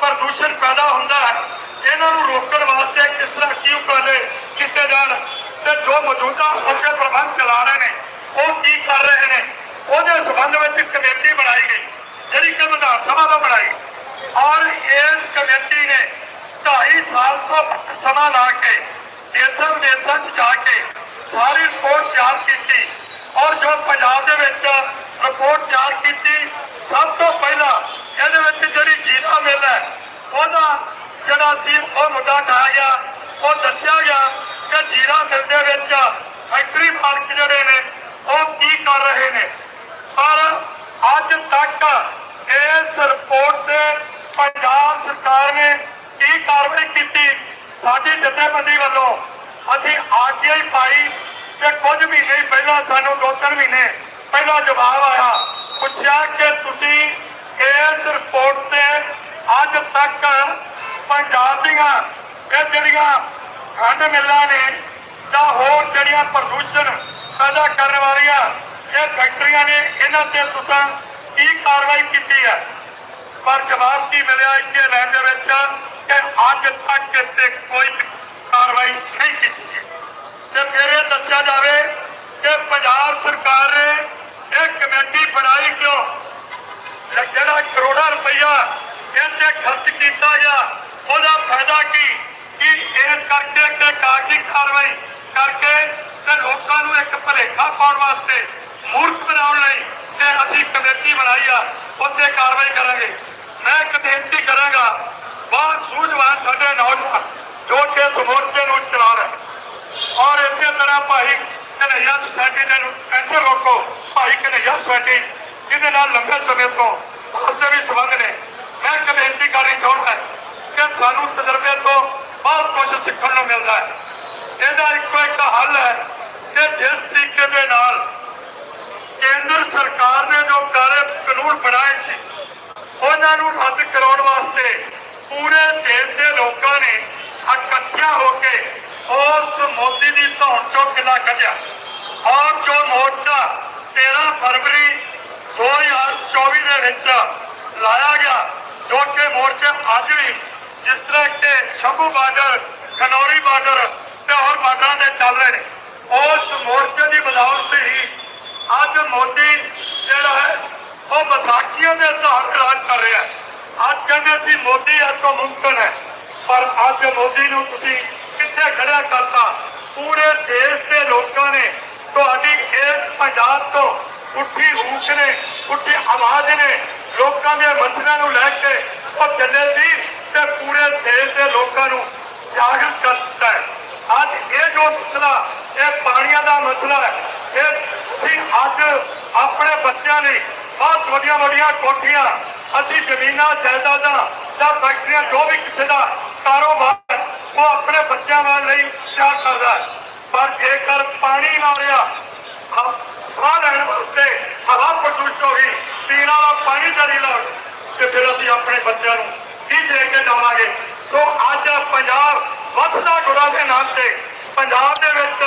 Speaker 5: ਪ੍ਰਦੂਸ਼ਣ ਪੈਦਾ ਹੁੰਦਾ ਹੈ, ਇਹਨਾਂ ਨੂੰ ਰੋਕਣ ਵਾਸਤੇ ਕਿਸ ਤਰ੍ਹਾਂ ਕੀ ਉਪਰਾਲੇ ਕੀਤੇ ਜਾਣ, ਤੇ ਜੋ ਮੌਜੂਦਾ ਅੱਗੇ ਪ੍ਰਬੰਧ ਚਲਾ ਰਹੇ ਨੇ, ਉਹ ਕੀ ਕਰ ਰਹੇ ਨੇ, ਉਹਦੇ ਸੰਬੰਧ ਵਿੱਚ ਕਮੇਟੀ ਬਣਾਈ ਗਈ, ਜਿਹੜੀ ਕਿ ਵਿਧਾਨ ਸਭਾ ਤੋਂ ਬਣਾਈ ਔਰ ਇਸ ਕਮੇਟੀ ਨੇ 2.5 ਸਾਲ ਤੋਂ ਸਮਾਂ ਲਾ ਕੇ ਦੇਸ਼ਾਂ ਵਿਦੇਸ਼ਾਂ 'ਚ ਜਾ ਕੇ ਸਾਰੀ ਰਿਪੋਰਟ ਤਿਆਰ ਕੀਤੀ। ਔਰ ਜੋ ਪੰਜਾਬ ਦੇ ਵਿੱਚ ਰਿਪੋਰਟ ਤਿਆਰ ਕੀਤੀ, ਸਭ ਤੋਂ ਪਹਿਲਾਂ ਇਹਦੇ ਵਿੱਚ ਜਿਹੜੀ ਜੀਰਾ ਮਿਲ ਹੈ, ਉਹਦਾ ਜਿਹੜਾ ਸੀ, ਉਹ ਮੁੱਦਾ ਉਠਾਇਆ ਗਿਆ। ਉਹ ਦੱਸਿਆ ਗਿਆ ਕਿ ਜੀਰਾ ਮਿਲ ਦੇ ਵਿੱਚ ਫੈਕਟਰੀ ਮਾਲਕ ਜਿਹੜੇ ਨੇ, ਉਹ ਕੀ ਕਰ ਰਹੇ ਨੇ। ਪਰ ਅੱਜ ਤੱਕ ਇਸ ਰਿਪੋਰਟ ਤੇ ਪੰਜਾਬ ਸਰਕਾਰ ਨੇ ਕੀ ਕਾਰਵਾਈ ਕੀਤੀ, ਸਾਡੀ ਜਥੇਬੰਦੀ ਵੱਲੋਂ ਅਸੀਂ ਆਰਟੀਆਈ ਪਾਈ ਤੇ ਕੁਝ ਮਹੀਨੇ ਪਹਿਲਾਂ ਸਾਨੂੰ ਦੋ ਤਿੰਨ ਮਹੀਨੇ ਪਹਿਲਾਂ ਜਵਾਬ ਆਇਆ, ਪੁੱਛਿਆ ਕਿ ਤੁਸੀਂ ਇਸ ਰਿਪੋਰਟ ਤੇ ਅੱਜ ਤੱਕ ਪੰਜਾਬ ਦੀਆਂ ਇਹ ਜਿਹੜੀਆਂ ਖੰਡ ਮਿੱਲਾਂ ਨੇ ਜਾਂ ਹੋਰ ਜਿਹੜੀਆਂ ਪ੍ਰਦੂਸ਼ਣ ਪੈਦਾ ਕਰਨ ਵਾਲੀਆਂ ਇਹ ਫੈਕਟਰੀਆਂ ਨੇ, ਇਹਨਾਂ ਤੇ ਤੁਸੀਂ ਕੀ ਕਾਰਵਾਈ ਕੀਤੀ ਹੈ? ਪਰ ਜਵਾਬ ਕੀ ਮਿਲਿਆ ਇੱਥੇ ਰਹਿਣ ਦੇ ਵਿੱਚ ਕਿ ਅੱਜ ਤੱਕ ਤੇ ਕੋਈ ਕਾਰਵਾਈ ਨਹੀਂ ਕੀਤੀ। ਤੇ ਫਿਰ ਇਹ ਦੱਸਿਆ ਜਾਵੇ ਕਿ ਪੰਜਾਬ ਸਰਕਾਰ ਨੇ ਇਹ ਕਮੇਟੀ ਬਣਾਈ ਕਿਉਂ? ਜਿਹੜਾ ਕਰੋੜਾਂ ਰੁਪਈਆ ਇਹ ਖਰਚ ਕੀਤਾ ਗਿਆ, ਉਹਦਾ ਫਾਇਦਾ ਕੀ? ਕਿ ਇਸ ਕਰਕੇ ਕਿ ਕਾਗਜ਼ੀ ਕਾਰਵਾਈ ਕਰਕੇ ਤੇ ਲੋਕਾਂ ਨੂੰ ਇੱਕ ਭਲੇਖਾ ਪਾਉਣ ਵਾਸਤੇ ਮੂਰਖ ਬਣਾਉਣ ਲਈ ਤੇ ਅਸੀਂ ਕਮੇਟੀ ਬਣਾਈ ਆ ਉੱਤੇ ਕਾਰਵਾਈ ਕਰਾਂਗੇ। ਮੈਂ ਇੱਕ ਬੇਨਤੀ ਕਰਾਂਗਾ, ਬਹੁਤ ਸੂਝਵਾਨ ਸਾਡੇ ਨੌਜਵਾਨ। ਜੋ ਕਿ ਇਸ ਮੋਰਚੇ ਨੂੰ ਚਲਾ ਰਹੇ। ਔਰ ਇਸੇ ਤਰ੍ਹਾਂ ਭਾਈ ਕਨਈਆ ਸੋਸਾਇਟੀ ਦੇ ਨੂੰ ਐਸੇ ਭਾਈ ਕਨਈਆ ਸੁਸਾਇਟੀ ਜਿਹਦੇ ਨਾਲ ਲੰਬੇ ਸਮੇਂ ਤੋਂ ਉਸਦੇ ਵੀ ਸੰਬੰਧ ਨੇ। ਮੈਂ ਇੱਕ ਬੇਨਤੀ ਕਰਨੀ ਚਾਹੁੰਦਾ ਕਿ ਸਾਨੂੰ ਤਜਰਬੇ ਤੋਂ ਬਹੁਤ ਕੁਝ ਸਿੱਖਣ ਨੂੰ ਮਿਲਦਾ ਹੈ। ਇਹਦਾ ਇੱਕੋ ਇੱਕ ਹੱਲ ਹੈ ਕਿ ਜਿਸ ਤਰੀਕੇ ਦੇ ਨਾਲ ਕੇਂਦਰ ਸਰਕਾਰ ਨੇ ਜੋ ਕਾਰੇ ਕਾਨੂੰਨ ਬਣਾਏ ਸੀ, ਉਹਨਾਂ ਨੂੰ ਰੱਦ ਕਰਾਉਣ ਵਾਸਤੇ ਪੂਰੇ ਦੇਸ਼ ਦੇ ਲੋਕਾਂ ਨੇ ਇਕੱਠਿਆਂ ਹੋ ਕੇ ਉਸ ਮੋਦੀ ਦੀ ਧੌਣ ਚੋਂ ਕਿਲਾ ਕੱਢਿਆ। ਔਰ ਜੋ ਮੋਰਚਾ 13 ਫਰਵਰੀ 2024 ਦੇ ਵਿੱਚ ਲਾਇਆ ਗਿਆ, ਜੋ ਕਿ ਮੋਰਚਾ ਅੱਜ ਵੀ ਜਿਸ ਤਰ੍ਹਾਂ ਕਿ ਸ਼ੰਭੂ ਬਾਰਡਰ, ਖਨੌਰੀ ਬਾਰਡਰ ਤੇ ਹੋਰ ਬਾਰਡਰਾਂ ਦੇ ਚੱਲ ਰਹੇ ਨੇ। ਉਸ ਮੋਰਚੇ ਦੀ ਬਦੌਲਤ ਹੀ ਅੱਜ ਮੋਦੀ ਜਿਹੜਾ ਹੈ, ਉਹ ਵਿਸਾਖੀਆਂ ਦੇ ਹਿਸਾਬ ਨਾਲ ਰਾਜ ਕਰ ਰਿਹਾ ਅੱਜ ਕਹਿੰਦੇ ਸੀ, ਮੋਦੀ ਅੱਜ ਤੋਂ ਮੁਮਕਨ ਹੈ। ਪਰ ਅੱਜ ਮੋਦੀ ਨੂੰ ਤੁਸੀਂ ਕਿੱਥੇ ਖੜਾ ਕਰਤਾ? ਪੂਰੇ ਦੇਸ਼ ਦੇ ਲੋਕਾਂ ਨੇ ਤੁਹਾਡੀ ਇਸ ਪੰਜਾਬ ਤੋਂ ਉੱਠੀ ਹੂਕ ਨੇ, ਉੱਠੀ ਆਵਾਜ਼ ਨੇ, ਲੋਕਾਂ ਦੇ ਮਸਲਿਆਂ ਨੂੰ ਲੈ ਕੇ ਉਹ ਚੱਲੇ ਸੀ ਤੇ ਪੂਰੇ ਦੇਸ਼ ਦੇ ਲੋਕਾਂ ਨੂੰ ਜਾਗਰੂਕ ਕਰ ਦਿੱਤਾ ਹੈ। ਅੱਜ ਇਹ ਜੋ ਮਸਲਾ, ਇਹ ਪਾਣੀਆਂ ਦਾ ਮਸਲਾ ਹੈ, ਇਹ ਅਸੀਂ ਅੱਜ ਆਪਣੇ ਬੱਚਿਆਂ ਲਈ ਬਹੁਤ ਵੱਡੀਆਂ ਵੱਡੀਆਂ ਕੋਠੀਆਂ, ਅਸੀਂ ਜ਼ਮੀਨਾਂ, ਜਾਇਦਾਦਾਂ ਜਾਂ ਫੈਕਟਰੀਆਂ, ਜੋ ਵੀ ਕਿਸੇ ਦਾ ਕਾਰੋਬਾਰ ਉਹ ਆਪਣੇ ਬੱਚਿਆਂ ਵਾਲ ਲਈ ਤਿਆਰ ਕਰਦਾ ਹੈ ਪਰ ਜੇਕਰ ਪਾਣੀ ਨਾ ਰਿਹਾ ਸਾਹ ਲੈਣ ਵਾਸਤੇ ਹਵਾ ਪ੍ਰਦੂਸ਼ਿਤ ਹੋ ਗਈ, ਪੀਣ ਵਾਲਾ ਪਾਣੀ ਦਾ ਨਹੀਂ ਲੋੜ ਤੇ ਫਿਰ ਅਸੀਂ ਆਪਣੇ ਬੱਚਿਆਂ ਨੂੰ ਕੀ ਦੇ ਕੇ ਜਾਵਾਂਗੇ? ਸੋ ਅੱਜ ਪੰਜਾਬ ਵੱਸਦਾ ਗੁਰਾਂ ਦੇ ਨਾਮ ਤੇ, ਪੰਜਾਬ ਦੇ ਵਿੱਚ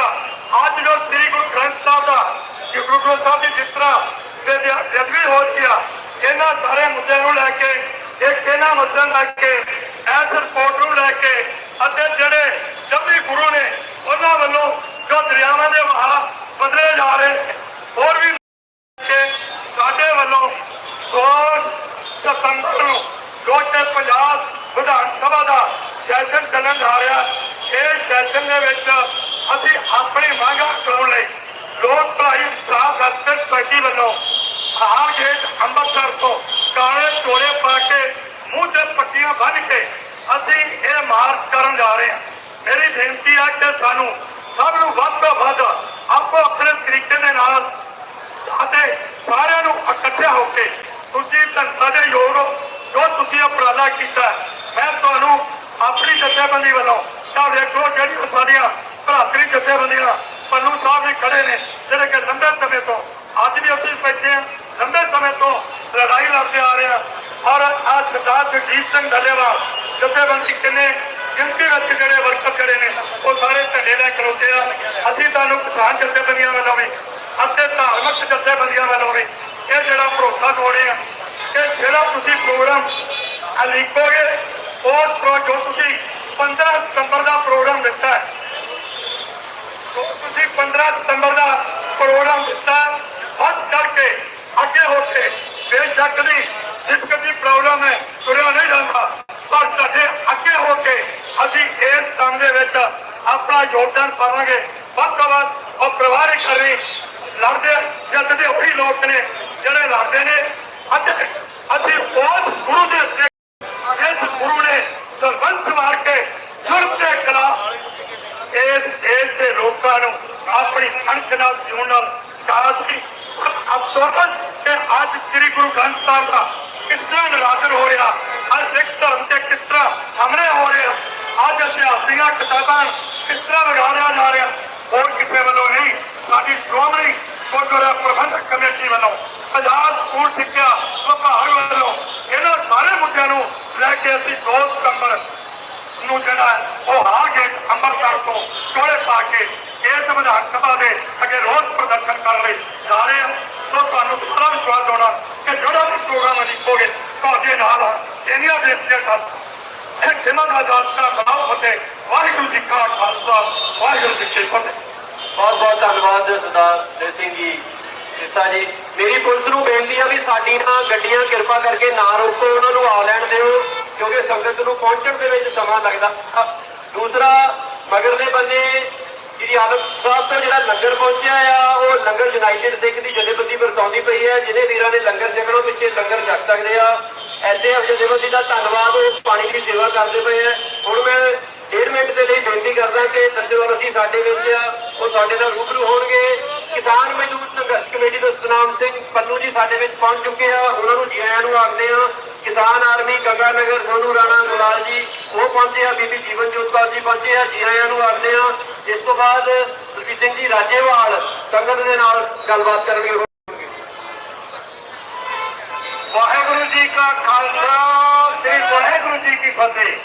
Speaker 5: ਅੱਜ ਜੋ ਸ੍ਰੀ ਗੁਰੂ ਗ੍ਰੰਥ ਸਾਹਿਬ ਦਾ ਗੁਰੂ ਗ੍ਰੰਥ ਸਾਹਿਬ ਦੀ ਜਿਸ ਤਰ੍ਹਾਂ ਦੇ ਰਜਵੀ ਹੋ ਗਿਆ ਇਹਨਾਂ ਸਾਰੇ ਮੁੱਦਿਆਂ ਨੂੰ ਲੈ ਕੇ, ਇੱਕ ਇਹਨਾਂ ਮਸਲਿਆਂ ਨੂੰ ਲੈ ਕੇ ਇਸ ਰਿਪੋਰਟ ਨੂੰ ਲੈ ਕੇ ਅਤੇ ਜਿਹੜੇ ਜੰਮੀ ਗੁਰੂ ਨੇ ਉਹਨਾਂ ਵੱਲੋਂ ਜੋ ਦਰਿਆਵਾਂ ਦੇ ਵਹਾਅ ਬਦਲੇ ਜਾ ਰਹੇ ਹੋਰ ਵੀ ਕਿ ਸਾਡੇ ਵੱਲੋਂ 2 ਸਤੰਬਰ ਨੂੰ ਜੋ ਪੰਜਾਬ ਵਿਧਾਨ ਸਭਾ ਦਾ ਸੈਸ਼ਨ ਚੱਲਣ ਜਾ ਰਿਹਾ। ਇਸ ਸੈਸ਼ਨ ਦੇ ਵਿੱਚ ਅਸੀਂ ਆਪਣੀ ਮੰਗਾਂ ਕਰਾਉਣ ਲਈ ਲੋਕ ਭਲਾਈ ਸਾਹ ਦਸਤਕ ਸੋਸਾਇਟੀ ਵੱਲੋਂ ਹਾਰ ਗੇਟ ਅੰਮ੍ਰਿਤਸਰ ਤੋਂ ਕਾਲੇ ਚੋਲੇ ਪਾ ਕੇ ਮੂੰਹ ਤੇ ਪੱਟੀਆਂ ਬੰਨ੍ਹ ਕੇ ਅਸੀਂ ਇਹ ਮਾਰਚ ਕਰਨ ਜਾ ਰਹੇ ਹਾਂ। ਮੇਰੀ ਬੇਨਤੀ ਹੈ ਕਿ ਸਾਨੂੰ ਸਭ ਨੂੰ ਵੱਧ ਤੋਂ ਵੱਧ ਆਪੋ ਆਪਣੇ ਤਰੀਕੇ ਦੇ ਨਾਲ ਅਤੇ ਸਾਰਿਆਂ ਨੂੰ ਇਕੱਠੇ ਹੋ ਕੇ ਤੁਸੀਂ ਧੰਤਾ ਦੇ ਯੋਗ ਜੋ ਤੁਸੀਂ ਉਪਰਾਲਾ ਕੀਤਾ ਮੈਂ ਤੁਹਾਨੂੰ ਆਪਣੀ ਜਥੇਬੰਦੀ ਵੱਲੋਂ ਤਾਂ ਵੇਖੋ ਜਿਹੜੀਆਂ ਸਾਡੀਆਂ ਭਰਾਤਰੀ ਜਥੇਬੰਦੀਆਂ ਪੰਨੂ ਸਾਹਿਬ ਵੀ ਖੜੇ ਨੇ, ਜਿਹੜੇ ਕਿ ਲੰਬੇ ਸਮੇਂ ਤੋਂ ਅੱਜ ਵੀ ਅਸੀਂ ਬੈਠੇ ਹਾਂ, ਲੰਬੇ ਸਮੇਂ ਤੋਂ ਲੜਾਈ ਲੜਦੇ ਆ ਰਹੇ ਹਾਂ। ਔਰ ਅੱਜ ਸਰਦਾਰ ਜਗਜੀਤ ਸਿੰਘ ਡੱਲੇਵਾਲ ਜਥੇਬੰਦੀ ਕਿੰਨੇ ਗਿਣਤੀ ਵਿੱਚ ਜਿਹੜੇ ਵਰਕਰ ਖੜੇ ਨੇ ਉਹ ਸਾਰੇ ਝੰਡੇ ਲੈ ਖਲੋਤੇ ਆ। ਅਸੀਂ ਤੁਹਾਨੂੰ ਕਿਸਾਨ ਜਥੇਬੰਦੀਆਂ ਵੱਲੋਂ ਵੀ ਅਤੇ ਧਾਰਮਿਕ ਜਥੇਬੰਦੀਆਂ ਵੱਲੋਂ ਵੀ ਇਹ ਜਿਹੜਾ ਭਰੋਸਾ ਤੋੜੇ ਆ ਕਿ ਜਿਹੜਾ ਤੁਸੀਂ ਪ੍ਰੋਗਰਾਮ ਲਿਖੋਗੇ ਉਸ ਤੋਂ ਜੋ ਤੁਸੀਂ 15 ਸਤੰਬਰ ਦਾ ਪ੍ਰੋਗਰਾਮ ਦਿੱਤਾ ਤੁਸੀਂ 15 ਸਤੰਬਰ ਦਾ ਪ੍ਰੋਗਰਾਮ ਦਿੱਤਾ ਹੈ, ਵੱਧ ਚੜ ਅੱਗੇ ਹੋ ਕੇ ਬੇਸ਼ੱਕ ਦੀ ਜਿਸ ਕਦੀ ਪ੍ਰੋਗਰਾਮ ਹੈ, ਤੁਰਿਆ ਨਹੀਂ ਜਾਂਦਾ। ਪਰ ਤੁਹਾਡੇ ਅੱਗੇ ਹੋ ਕੇ ਅਸੀਂ ਇਸ ਕੰਮ ਦੇ ਵਿੱਚ ਆਪਣਾ ਯੋਗਦਾਨ ਪਾਵਾਂਗੇ। ਵੱਧ ਤੋਂ ਵੱਧ ਉਹ ਪਰਿਵਾਰਿਕ ਕਰੀ ਲੜਦੇ ਜਿੱਤਦੇ ਉਹੀ ਲੋਕ ਨੇ, ਜਿਹੜੇ ਲੜਦੇ ਨੇ। ਅਤੇ ਅਸੀਂ ਉਸ ਗੁਰੂ ਦੇ ਸਿੱਖ ਇਸ ਗੁਰੂ ਨੇ ਸਰਬੰਸ ਮਾਰ ਕੇ ਜੁਰਮ ਦੇ ਖਿਲਾਫ ਇਸ ਦੇਸ਼ ਦੇ ਲੋਕਾਂ ਨੂੰ ਆਪਣੀ ਅਣਖ ਨਾਲ ਜਿਉਣ ਨਾਲ ਸਿਖਾਇਆ ਸੀ। ਅਫਸੋਸ ਕਿ ਅੱਜ ਸ੍ਰੀ ਗੁਰੂ ਗ੍ਰੰਥ ਸਾਹਿਬ ਦਾ ਕਿਸ ਤਰ੍ਹਾਂ ਨਿਰਾਦਰ ਹੋ ਰਿਹਾ? ਅੱਜ ਸਿੱਖ ਧਰਮ ਤੇ ਕਿਸ ਤਰ੍ਹਾਂ ਹਮਲੇ ਹੋ ਰਹੇ? ਅੱਜ ਇਤਿਹਾਸ ਦੀਆਂ ਕਿਤਾਬਾਂ ਕਿਸ ਤਰ੍ਹਾਂ ਵਿਗਾੜਿਆ ਜਾ ਰਿਹਾ? ਹੋਰ ਕਿਸੇ ਵੱਲੋਂ ਨਹੀਂ। ਸਾਡੀ ਸ਼੍ਰੋਮਣੀ ਗੁਰਦੁਆਰਾ ਪ੍ਰਬੰਧਕ ਕਮੇਟੀ ਵੱਲੋਂ, ਪੰਜਾਬ ਸਕੂਲ ਸਿੱਖਿਆ ਵਿਭਾਗ ਵੱਲੋਂ ਇਹਨਾਂ ਸਾਰੇ ਮੁੱਦਿਆਂ ਨੂੰ ਲੈ ਕੇ ਅਸੀਂ 2 ਸਤੰਬਰ ਨੂੰ ਜਿਹੜਾ ਉਹ ਹਾਰ ਗੇਟ ਅੰਮ੍ਰਿਤਸਰ ਤੋਂ ਚੋਲੇ ਪਾ ਕੇ ਇਸ ਵਿਧਾਨ ਸਭਾ ਦੇ ਅੱਗੇ ਰੋਸ ਪ੍ਰਦਰਸ਼ਨ ਕਰ ਰਹੇ ਜਾ ਰਹੇ ਹਾਂ। ਸੋ ਤੁਹਾਨੂੰ ਪੂਰਾ ਵਿਸ਼ਵਾਸ ਹੋਣਾ ਕਿ ਜਿਹੜਾ ਵੀ ਪ੍ਰੋਗਰਾਮ ਲਿਖੋਗੇ ਤੁਹਾਡੇ ਨਾਲ ਆ। ਬੇਨਤੀਆਂ ਕਰ ਜਿਨ੍ਹਾਂ ਦਾ ਆਜ਼ਾਦ ਬਣਾਓ ਫਤਿਹ ਵਾਹਿਗੁਰੂ ਜੀ ਕਾ ਖਾਲਸਾ ਵਾਹਿਗੁਰੂ ਜੀ ਕੀ ਫਤਿਹ
Speaker 3: ਬਹੁਤ ਬਹੁਤ ਧੰਨਵਾਦ ਸਰਦਾਰ ਦੇ ਸਿੰਘ ਜੀ ਜਿੱਤਾ ਜੀ ਮੇਰੀ ਪੁਲਿਸ ਨੂੰ ਬੇਨਤੀ ਆ ਵੀ ਸਾਡੀਆਂ ਗੱਡੀਆਂ ਕਿਰਪਾ ਕਰਕੇ ਨਾ ਰੋਕੋ ਉਹਨਾਂ ਨੂੰ ਆ ਲੈਣ ਦਿਓ ਕਿਉਂਕਿ ਸੰਗਤ ਨੂੰ ਪਹੁੰਚਣ ਦੇ ਵਿੱਚ ਸਮਾਂ ਲੱਗਦਾ ਅ, ਦੂਸਰਾ ਮਗਰਲੇ ਬੰਨੇ ਜਿਹੜੀ ਆਲਮ ਸਾਹਿਬ ਤੋਂ ਜਿਹੜਾ ਲੰਗਰ ਪਹੁੰਚਿਆ ਆ ਉਹ ਲੰਗਰ ਯੂਨਾਈਟਿਡ ਸਿੱਖ ਦੀ ਜਥੇਬੰਦੀ ਪਈ ਹੈ, ਜਿਹਦੇ ਵੀਰਾਂ ਨੇ ਲੰਗਰ ਛਕਣੋਂ ਪਿੱਛੇ ਲੰਗਰ ਛਕ ਸਕਦੇ ਆ। ਐਸੇ ਜਥੇਬੰਦੀ ਦਾ ਧੰਨਵਾਦ, ਉਹ ਪਾਣੀ ਦੀ ਸੇਵਾ ਕਰਦੇ ਪਏ ਆ। ਹੁਣ ਮੈਂ ਡੇਢ ਮਿੰਟ ਦੇ ਲਈ ਬੇਨਤੀ ਕਰਦਾ ਕਿ ਨੰਦੇਵਾਲ ਅਸੀਂ ਸਾਡੇ ਵਿੱਚ ਆ, ਉਹ ਸਾਡੇ ਨਾਲ ਰੂਬਰੂ ਹੋਣਗੇ। ਕਿਸਾਨ ਮਜ਼ਦੂਰ ਸੰਘਰਸ਼ ਕਮੇਟੀ ਤੋਂ ਸਤਨਾਮ ਸਿੰਘ ਪੰਨੂ ਜੀ ਸਾਡੇ ਵਿੱਚ ਪਹੁੰਚ ਚੁੱਕੇ ਆ, ਉਹਨਾਂ ਨੂੰ ਜੀ ਆਇਆਂ ਨੂੰ ਆਖਦੇ ਆ। ਕਿਸਾਨ ਆਰਮੀ ਗੰਗਾ ਨਗਰ, ਸੋਨੂ ਰਾਣਾ, ਗੁਲਾਲ ਜੀ, ਉਹ ਪਹੁੰਚੇ ਆ, ਬੀਬੀ ਜੀਵਨ ਜੋਤ ਕੌਰ ਜੀ ਪਹੁੰਚੇ ਆ ਜੀ ਆਇਆਂ ਨੂੰ ਆਖਦੇ ਆ। ਇਸ ਤੋਂ ਬਾਅਦ ਸੁਰਜੀਤ ਸਿੰਘ ਜੀ ਰਾਜੇਵਾਲ ਸੰਗਤ ਦੇ ਨਾਲ ਗੱਲਬਾਤ ਕਰਨਗੇ।
Speaker 5: ਕਾ ਖਾਲਸਾ ਸ੍ਰੀ ਵਾਹਿਗੁਰੂ ਜੀ ਕੀ ਫਤਿਹ।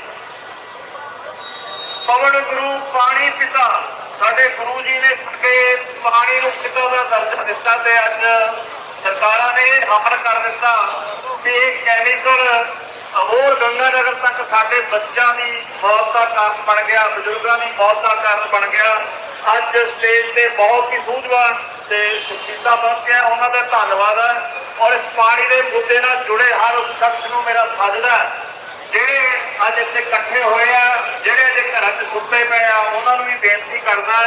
Speaker 5: ਪਵਨ ਗੁਰੂ ਪਾਣੀ ਪਿਤਾ, ਸਾਡੇ ਗੁਰੂ ਜੀ ਨੇ ਸਾਡੇ ਪਾਣੀ ਨੂੰ ਪਿਤਾ ਦਾ ਦਰਜਾ ਦਿੱਤਾ ਤੇ ਅੱਜ ਸਰਕਾਰਾਂ ਨੇ ਹਮਲ ਕਰ ਦਿੱਤਾ ਕਿ ਇਹ ਕੈਮੀਕਲ ਹੋਰ ਗੰਗਾ ਨਗਰ ਤੱਕ ਸਾਡੇ ਬੱਚਿਆਂ ਦੀ ਮੌਤ ਦਾ ਕਾਰਨ ਬਣ ਗਿਆ, ਬਜ਼ੁਰਗਾਂ ਦੀ ਮੌਤ ਦਾ ਕਾਰਨ ਬਣ ਗਿਆ। ਅੱਜ ਸਟੇਜ ਤੇ ਬਹੁਤ ਹੀ ਸੂਝਵਾਨ ਤੇ ਸੁਖੀਤਾ ਪਹੁੰਚਿਆ, ਉਹਨਾਂ ਦਾ ਧੰਨਵਾਦ ਹੈ। ਔਰ ਇਸ ਪਾਣੀ ਦੇ ਮੁੱਦੇ ਨਾਲ ਜੁੜੇ ਹਰ ਉਸ ਸ਼ਖਸ ਨੂੰ ਮੇਰਾ ਸਜਦਾ ਜਿਹੜੇ ਅੱਜ ਇੱਥੇ ਇਕੱਠੇ ਹੋਏ ਆ, ਜਿਹੜੇ ਅਜੇ ਘਰਾਂ 'ਚ ਸੁੱਤੇ ਪਏ ਆ, ਉਹਨਾਂ ਨੂੰ ਵੀ ਬੇਨਤੀ ਕਰਦਾ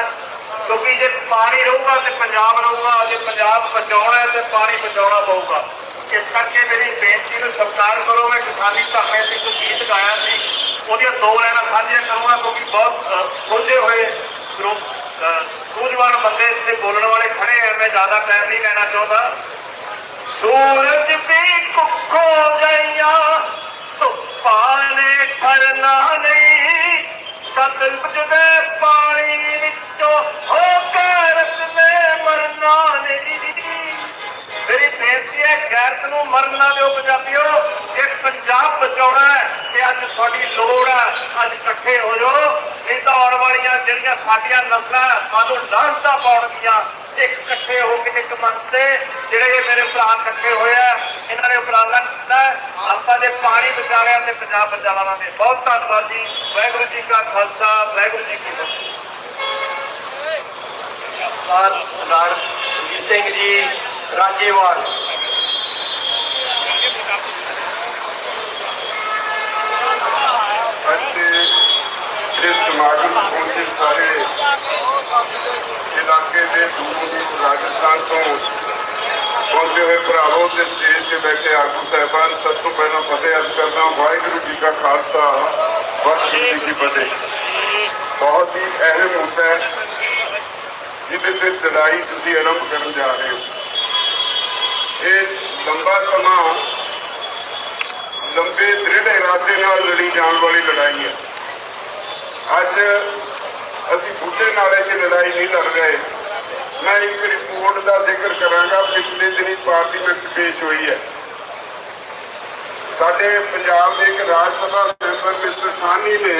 Speaker 5: ਕਿਉਂਕਿ ਜੇ ਪਾਣੀ ਰਹੂਗਾ ਤੇ ਪੰਜਾਬ ਰਹੂਗਾ, ਜੇ ਪੰਜਾਬ ਬਚਾਉਣਾ ਤੇ ਪਾਣੀ ਬਚਾਉਣਾ ਪਊਗਾ। ਇਸ ਕਰਕੇ ਮੇਰੀ ਬੇਨਤੀ ਨੂੰ ਸਤਿਕਾਰ ਕਰੋ, ਮੈਂ ਕਿਸਾਨੀ ਧਰਨੇ ਤੇ ਇੱਕ ਗੀਤ ਗਾਇਆ ਸੀ, ਉਹਦੀਆਂ ਦੋ ਲਾਈਨਾਂ ਸਾਂਝੀਆਂ ਕਰੂੰਗਾ, ਕਿਉਂਕਿ ਬਹੁਤ ਖੁੱਲੇ ਹੋਏ ਗਰੁੱਪ ਸੂਝਵਾਨ ਬੰਦੇ ਇੱਥੇ ਬੋਲਣ ਵਾਲੇ ਖੜੇ ਆ, ਮੈਂ ਜ਼ਿਆਦਾ ਟਾਈਮ ਨਹੀਂ ਲੈਣਾ ਚਾਹੁੰਦਾ। ਸੂਰਜ ਵੀ ਕੁੱਖੋ ਗਈਆਂ ਧੁੱਪਾਂ ਨੇ ਠਰਨਾ ਨਹੀਂ। ਸਤਲੁਜ ਦੇ ਪਾਣੀ ਵਿੱਚੋਂ ਹੋ ਕੇ ਰਤ ਨੇ ਮਰਨਾ
Speaker 3: ਮੇਰੀ ਬੇਨਤੀ ਹੈ, ਗੈਰਤ ਨੂੰ ਮਰਨ ਦਿਓ ਪੰਜਾਬੀਓ। ਜੇ ਪੰਜਾਬ ਬਚਾਉਣਾ ਹੈ, ਤੇ ਅੱਜ ਤੁਹਾਡੀ ਲੋੜ ਹੈ, ਅੱਜ ਇਕੱਠੇ ਹੋ ਜਾਓ। ਨਹੀਂ ਤਾਂ ਆਉਣ ਵਾਲੀਆਂ ਜਿਹੜੀਆਂ ਸਾਡੀਆਂ ਨਸਲਾਂ ਸਾਨੂੰ ਲਾਂਘਤਾ ਪਾਉਣਗੀਆਂ ਇੱਕ ਇਕੱਠੇ ਹੋ ਕੇ ਇੱਕ ਮੰਚ ਤੇ ਜਿਹੜੇ ਇਹ ਮੇਰੇ ਭਰਾ ਇਕੱਠੇ ਹੋਏ ਆ ਇਹਨਾਂ ਨੇ ਉਪਰਾਲਾ ਕੀਤਾ। ਆਪਾਂ ਦੇ ਪਾਣੀ ਬਚਾ ਲਿਆ ਤੇ ਪੰਜਾਬ ਬਚਾ ਲਵਾਂਗੇ ਬਹੁਤ ਧੰਨਵਾਦ ਜੀ। ਵਾਹਿਗੁਰੂ ਜੀ ਕਾ ਖਾਲਸਾ ਵਾਹਿਗੁਰੂ ਜੀ ਕੀ ਫਤਿਹ। ਸਰਦਾਰ ਰਣਜੀਤ ਸਿੰਘ ਜੀ ਰਾਜੇਵਾਲ।
Speaker 2: ਅੱਜ ਇਸ ਸਮਾਗਮ ਪਹੁੰਚੇ ਸਾਰੇ ਇਲਾਕੇ ਦੇ ਦੂਰ ਦੂਰ ਰਾਜਸਥਾਨ ਤੋਂ ਪਹੁੰਚੇ ਹੋਏ ਭਰਾਵੋ ਤੇ ਸਟੇਜ ਤੇ ਬੈਠੇ ਆਗੂ ਸਾਹਿਬਾਨ, ਸਭ ਤੋਂ ਪਹਿਲਾਂ ਫਤਿਹ ਅਰਜ਼ ਕਰਦਾ ਵਾਹਿਗੁਰੂ ਜੀ ਕਾ ਖਾਲਸਾ, ਵਾਹਿਗੁਰੂ ਜੀ ਕੀ ਫਤਿਹ। ਬਹੁਤ ਹੀ ਅਹਿਮ ਮੁੱਦਾ ਹੈ, ਜਿਹਦੇ ਤੇ ਲੜਾਈ ਤੁਸੀਂ ਆਰੰਭ ਕਰਨ ਜਾ ਰਹੇ ਹੋ। ਇਹ ਲੰਬਾ ਸਮਾਂ, ਲੰਬੇ ਦ੍ਰਿੜ ਇਰਾਦੇ ਨਾਲ ਲੜੀ ਜਾਣ ਵਾਲੀ ਲੜਾਈ ਹੈ। ਅੱਜ ਅਸੀਂ ਬੁੱਢੇ ਨਾਲੇ 'ਚ ਲੜਾਈ ਨਹੀਂ ਲੜ ਰਹੇ। ਮੈਂ ਇੱਕ ਰਿਪੋਰਟ ਦਾ ਜ਼ਿਕਰ ਕਰਾਂਗਾ, ਪਿਛਲੇ ਦਿਨੀ ਪਾਰਲੀਮੈਂਟ ਪੇਸ਼ ਹੋਈ ਹੈ। ਸਾਡੇ ਪੰਜਾਬ ਦੇ ਇੱਕ ਰਾਜ ਸਭਾ ਮੈਂਬਰ ਮਿਸਟਰ ਸਾਨੀ ਨੇ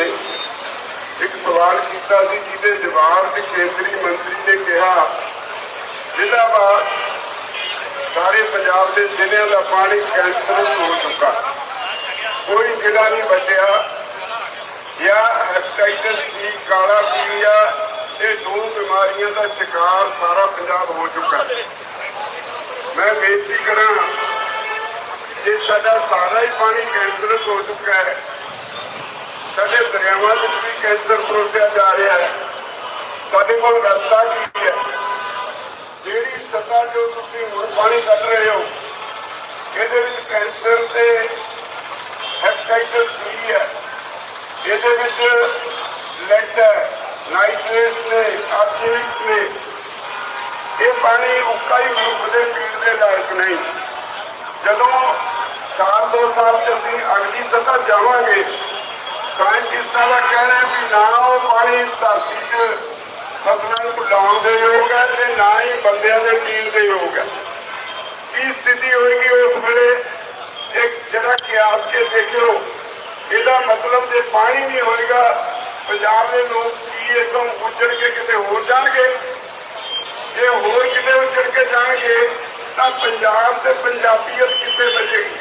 Speaker 2: ਇੱਕ ਸਵਾਲ ਕੀਤਾ ਸੀ, ਜਿਹਦੇ ਜਵਾਬ 'ਚ ਕੇਂਦਰੀ ਮੰਤਰੀ ਨੇ ਕਿਹਾ ਜ਼ਿਲ੍ਹਾਵਾਰ ਸਾਰੇ ਪੰਜਾਬ ਦੇ ਜ਼ਿਲ੍ਹਿਆਂ ਦਾ ਪਾਣੀ ਕੈਂਸਰਸ ਹੋ ਚੁੱਕਾ, ਕੋਈ ਜ਼ਿਲ੍ਹਾ ਨਹੀਂ ਬਚਿਆ, ਜਾਂ ਹੈਪੇਟਾਈਟਸ ਸੀ ਕਾਲਾ ਪੀਲੀਆ ਇਹ ਦੋ ਬਿਮਾਰੀਆਂ ਦਾ ਸ਼ਿਕਾਰ ਸਾਰਾ ਪੰਜਾਬ ਹੋ ਚੁੱਕਾ ਮੈਂ ਬੇਨਤੀ ਕਰਾਂ ਕਿ ਸਾਡਾ ਸਾਰਾ ਹੀ ਪਾਣੀ ਕੈਂਸਰਸ ਹੋ ਚੁੱਕਾ ਹੈ। ਸਾਡੇ ਦਰਿਆਵਾਂ ਵਿੱਚ ਵੀ ਕੈਂਸਰ ਪਰੋਸਿਆ ਜਾ ਰਿਹਾ ਹੈ। ਸਾਡੇ ਕੋਲ ਰਸਤਾ ਕੀ ਹੈ। ਜਿਹੜੀ ਸਤਾ ਜੋ ਤੁਸੀਂ ਹੁਣ ਪਾਣੀ ਕੱਢ ਰਹੇ ਹੋ, ਇਹਦੇ ਵਿੱਚ ਕੈਂਸਰ ਤੇ ਹੈਪੇਟਾਈਟਸ ਸੀ ਹੈ। ਇਹਦੇ ਵਿੱਚ ਲੈਡ ਹੈ। ਨਾਈਟ੍ਰੇਟਸ ਨੇ ਨੇ ਇਹ ਪਾਣੀ ਉੱਕਾ ਮਨੁੱਖ ਦੇ ਪੀਣ ਦੇ ਲਾਇਕ ਨਹੀਂ। ਜਦੋਂ ਸਾਲ ਦੋ ਸਾਲ ਚ ਅਸੀਂ ਅਗਲੀ ਸਤਾ ਜਾਵਾਂਗੇ, ਸਾਇੰਟਿਸਟਾਂ ਦਾ ਕਹਿਣਾ ਹੈ ਵੀ ਨਾ ਉਹ ਪਾਣੀ ਧਰਤੀ 'ਚ ਫਸਲਾਂ ਨੂੰ ਲਾਉਣ ਦੇ ਯੋਗ ਹੈ ਤੇ ਨਾ ਹੀ ਬੰਦਿਆਂ ਦੇ ਪੀਣ ਦੇ ਯੋਗ ਹੈ। ਕੀ ਸਥਿਤੀ ਹੋਏਗੀ ਉਸ ਵੇਲੇ? ਇੱਕ ਜਿਹੜਾ ਕਿਆਸ ਕੇ ਦੇਖਿਓ। ਇਹਦਾ ਮਤਲਬ ਜੇ ਪਾਣੀ ਨਹੀਂ ਹੋਏਗਾ, ਪੰਜਾਬ ਦੇ ਲੋਕ ਕੀ ਇਥੋਂ ਉੱਜੜ ਕੇ ਕਿਤੇ ਹੋਰ ਜਾਣਗੇ। ਜੇ ਹੋਰ ਕਿਤੇ ਉੱਜੜ ਕੇ ਜਾਣਗੇ, ਤਾਂ ਪੰਜਾਬ ਤੇ ਪੰਜਾਬੀਅਤ ਕਿੱਥੇ ਬਚੇਗੀ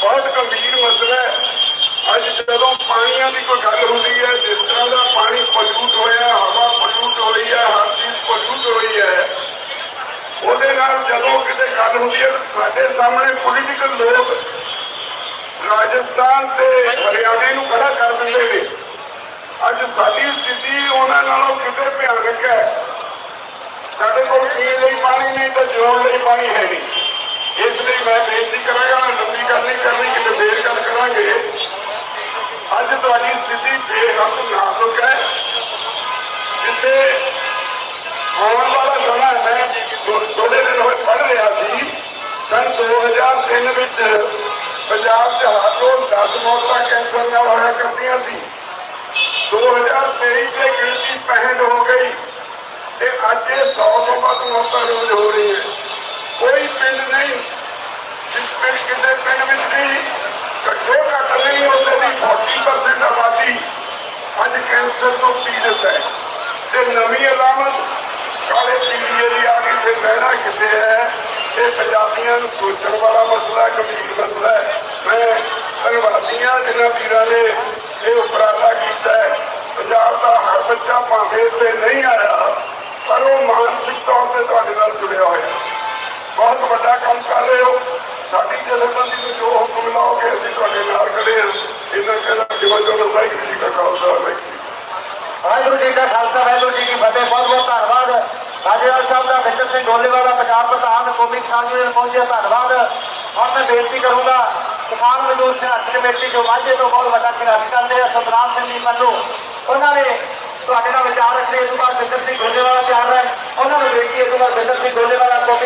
Speaker 2: ਬਹੁਤ ਗੰਭੀਰ ਮਸਲਾ ਹੈ। ਅੱਜ ਜਦੋਂ ਪਾਣੀਆਂ ਦੀ ਕੋਈ ਗੱਲ ਹੁੰਦੀ ਹੈ, ਜਿਸ ਤਰ੍ਹਾਂ ਦਾ ਪਾਣੀ ਪੋਲੂਟ ਹੋਇਆ, ਹਵਾ ਪੋਲੂਟ ਹੋਈ ਹੈ, ਹਰ ਚੀਜ਼ ਪੋਲੂਟ ਹੋਈ ਹੈ, ਉਹਦੇ ਨਾਲ ਜਦੋਂ ਕਿਤੇ ਗੱਲ ਹੁੰਦੀ ਹੈ, ਸਾਡੇ ਸਾਹਮਣੇ ਪੋਲੀਟੀਕਲ ਲੋਕ ਰਾਜਸਥਾਨ ਤੇ ਹਰਿਆਣੇ ਨੂੰ ਖੜਾ ਕਰ ਦਿੰਦੇ ਨੇ। ਅੱਜ ਸਾਡੀ ਸਥਿਤੀ ਉਹਨਾਂ ਨਾਲੋਂ ਕਿਤੇ ਭਿਆਨਕ ਹੈ। ਸਾਡੇ ਕੋਲ ਪੀਣ ਲਈ ਪਾਣੀ ਨਹੀਂ ਤਾਂ ਜਿਉਣ ਲਈ ਪਾਣੀ ਹੈ ਨਹੀਂ। ਇਸ ਲਈ ਮੈਂ ਬੇਨਤੀ ਕਰਾਂਗਾ ਲੰਬੀ ਗੱਲ ਨਹੀਂ ਕਰਨੀ ਕਿਤੇ ਦੇਰ ਗੱਲ ਕਰਾਂਗੇ। ਅੱਜ ਤੁਹਾਡੀ ਸਥਿਤੀ ਬੇਹੱਦ ਨਾਜ਼ੁਕ ਹੈ। ਜਿੱਥੇ ਆਉਣ ਵਾਲਾ ਸਮਾਂ ਮੈਂ ਥੋ- ਦਿਨ ਹੋਏ ਪੜ੍ਹ ਰਿਹਾ ਸੀ। ਸਨ 2003 ਵਿੱਚ ਪੰਜਾਬ 'ਚ ਹਰ ਰੋਜ਼ 10 ਮੌਤਾਂ, ਕੈਂਸਰ ਨਾਲ ਹੋਇਆ ਕਰਦੀਆਂ ਸੀ। 2023 ਤੇ ਗਿਣਤੀ 65 ਹੋ ਗਈ ਤੇ ਅੱਜ ਇਹ 100 ਤੋਂ ਵੱਧ ਮੌਤਾਂ ਰੋਜ਼ ਹੋ ਰਹੀਆਂ ਕੋਈ ਪਿੰਡ ਨਹੀਂ, ਜਿਸ ਪਿੰਡ ਕਿਸੇ ਪਿੰਡ ਵਿੱਚ ਵੀ ਘੱਟੋ ਘੱਟ ਨਹੀਂ ਉਹਦੇ ਦੀ 40% ਆਬਾਦੀ ਅੱਜ ਕੈਂਸਰ ਤੋਂ ਪੀੜਤ ਹੈ। ਤੇ ਨਵੀਂ ਅਲਾਮਤ ਕਾਲੇ ਪੀਲੀਏ ਦੀ ਆ ਗਈ ਤੇ ਬਹਿਣਾ ਕਿਤੇ ਹੈ? ਇਹ ਪੰਜਾਬੀਆਂ ਨੂੰ ਸੋਚਣ ਵਾਲਾ ਮਸਲਾ ਗੰਭੀਰ ਮਸਲਾ ਹੈ। ਮੈਂ ਧੰਨਵਾਦੀਆਂ ਜਿਨ੍ਹਾਂ ਵੀਰਾਂ ਨੇ ਇਹ ਉਪਰਾਲਾ ਕੀਤਾ ਪੰਜਾਬ ਦਾ ਹਰ ਬੱਚਾ ਭਾਵੇਂ ਤੇ ਨਹੀਂ ਆਇਆ, ਪਰ ਉਹ ਮਾਨਸਿਕ ਤੌਰ ਤੇ ਤੁਹਾਡੇ ਨਾਲ ਜੁੜਿਆ ਹੋਇਆ ਬਹੁਤ ਵੱਡਾ ਕੰਮ ਕਰ ਰਹੇ ਹੋ। ਸਾਡੀ ਜਥੇਬੰਦੀ ਨੂੰ ਜੋ ਹੁਕਮ ਲਾਓਗੇ, ਅਸੀਂ ਤੁਹਾਡੇ ਨਾਲ ਖੜੇ ਹਾਂ। ਇਹਨਾਂ ਕਹਿੰਦਾ, ਜਿਵੇਂ ਜੋ ਵਾਹਿਗੁਰੂ ਜੀ ਕਾ ਖਾਲਸਾ, ਵਾਹਿਗੁਰੂ ਜੀ ਕੀ
Speaker 6: ਵਾਹਿਗੁਰੂ ਜੀ ਕਾ ਖਾਲਸਾ, ਵਾਹਿਗੁਰੂ ਜੀ ਕੀ ਫਤਿਹ। ਬਹੁਤ ਬਹੁਤ ਧੰਨਵਾਦ। ਰਾਜੇਵਾਲ ਸਾਹਿਬ ਦਾ ਬਿੰਦਰ ਸਿੰਘ ਢੋਲੇਵਾਲਾ ਪੰਜਾਬ ਪ੍ਰਧਾਨ, ਕੌਮੀ ਕਿਸਾਨ ਪਹੁੰਚਿਆ। ਧੰਨਵਾਦ। ਹੁਣ ਮੈਂ ਬੇਨਤੀ ਕਰੂੰਗਾ ਕਿਸਾਨ ਮਜ਼ਦੂਰ ਸੰਘਰਸ਼ ਕਮੇਟੀ ਜੋ ਮਾਝੇ ਤੋਂ ਬਹੁਤ ਵੱਡਾ ਸੰਘਰਸ਼ ਕਰਦੇ ਆ ਸਤਨਾਮ ਸਿੰਘ ਜੀ ਮੰਨੂ ਉਹਨਾਂ ਨੇ ਤੁਹਾਡੇ ਨਾਲ ਵਿਚਾਰ ਰੱਖੇ ਇਸ ਤੋਂ ਬਾਅਦ ਬਿੰਦਰ ਸਿੰਘ ਗੋਲੇਵਾਲਾ ਤਿਆਰ ਹੈ ਉਹਨਾਂ ਨੂੰ ਬੇਨਤੀ ਇਸ ਤੋਂ ਬਾਅਦ ਬਿੰਦਰ ਸਿੰਘ ਗੋਲੇਵਾਲਾ ਕੌਮੀ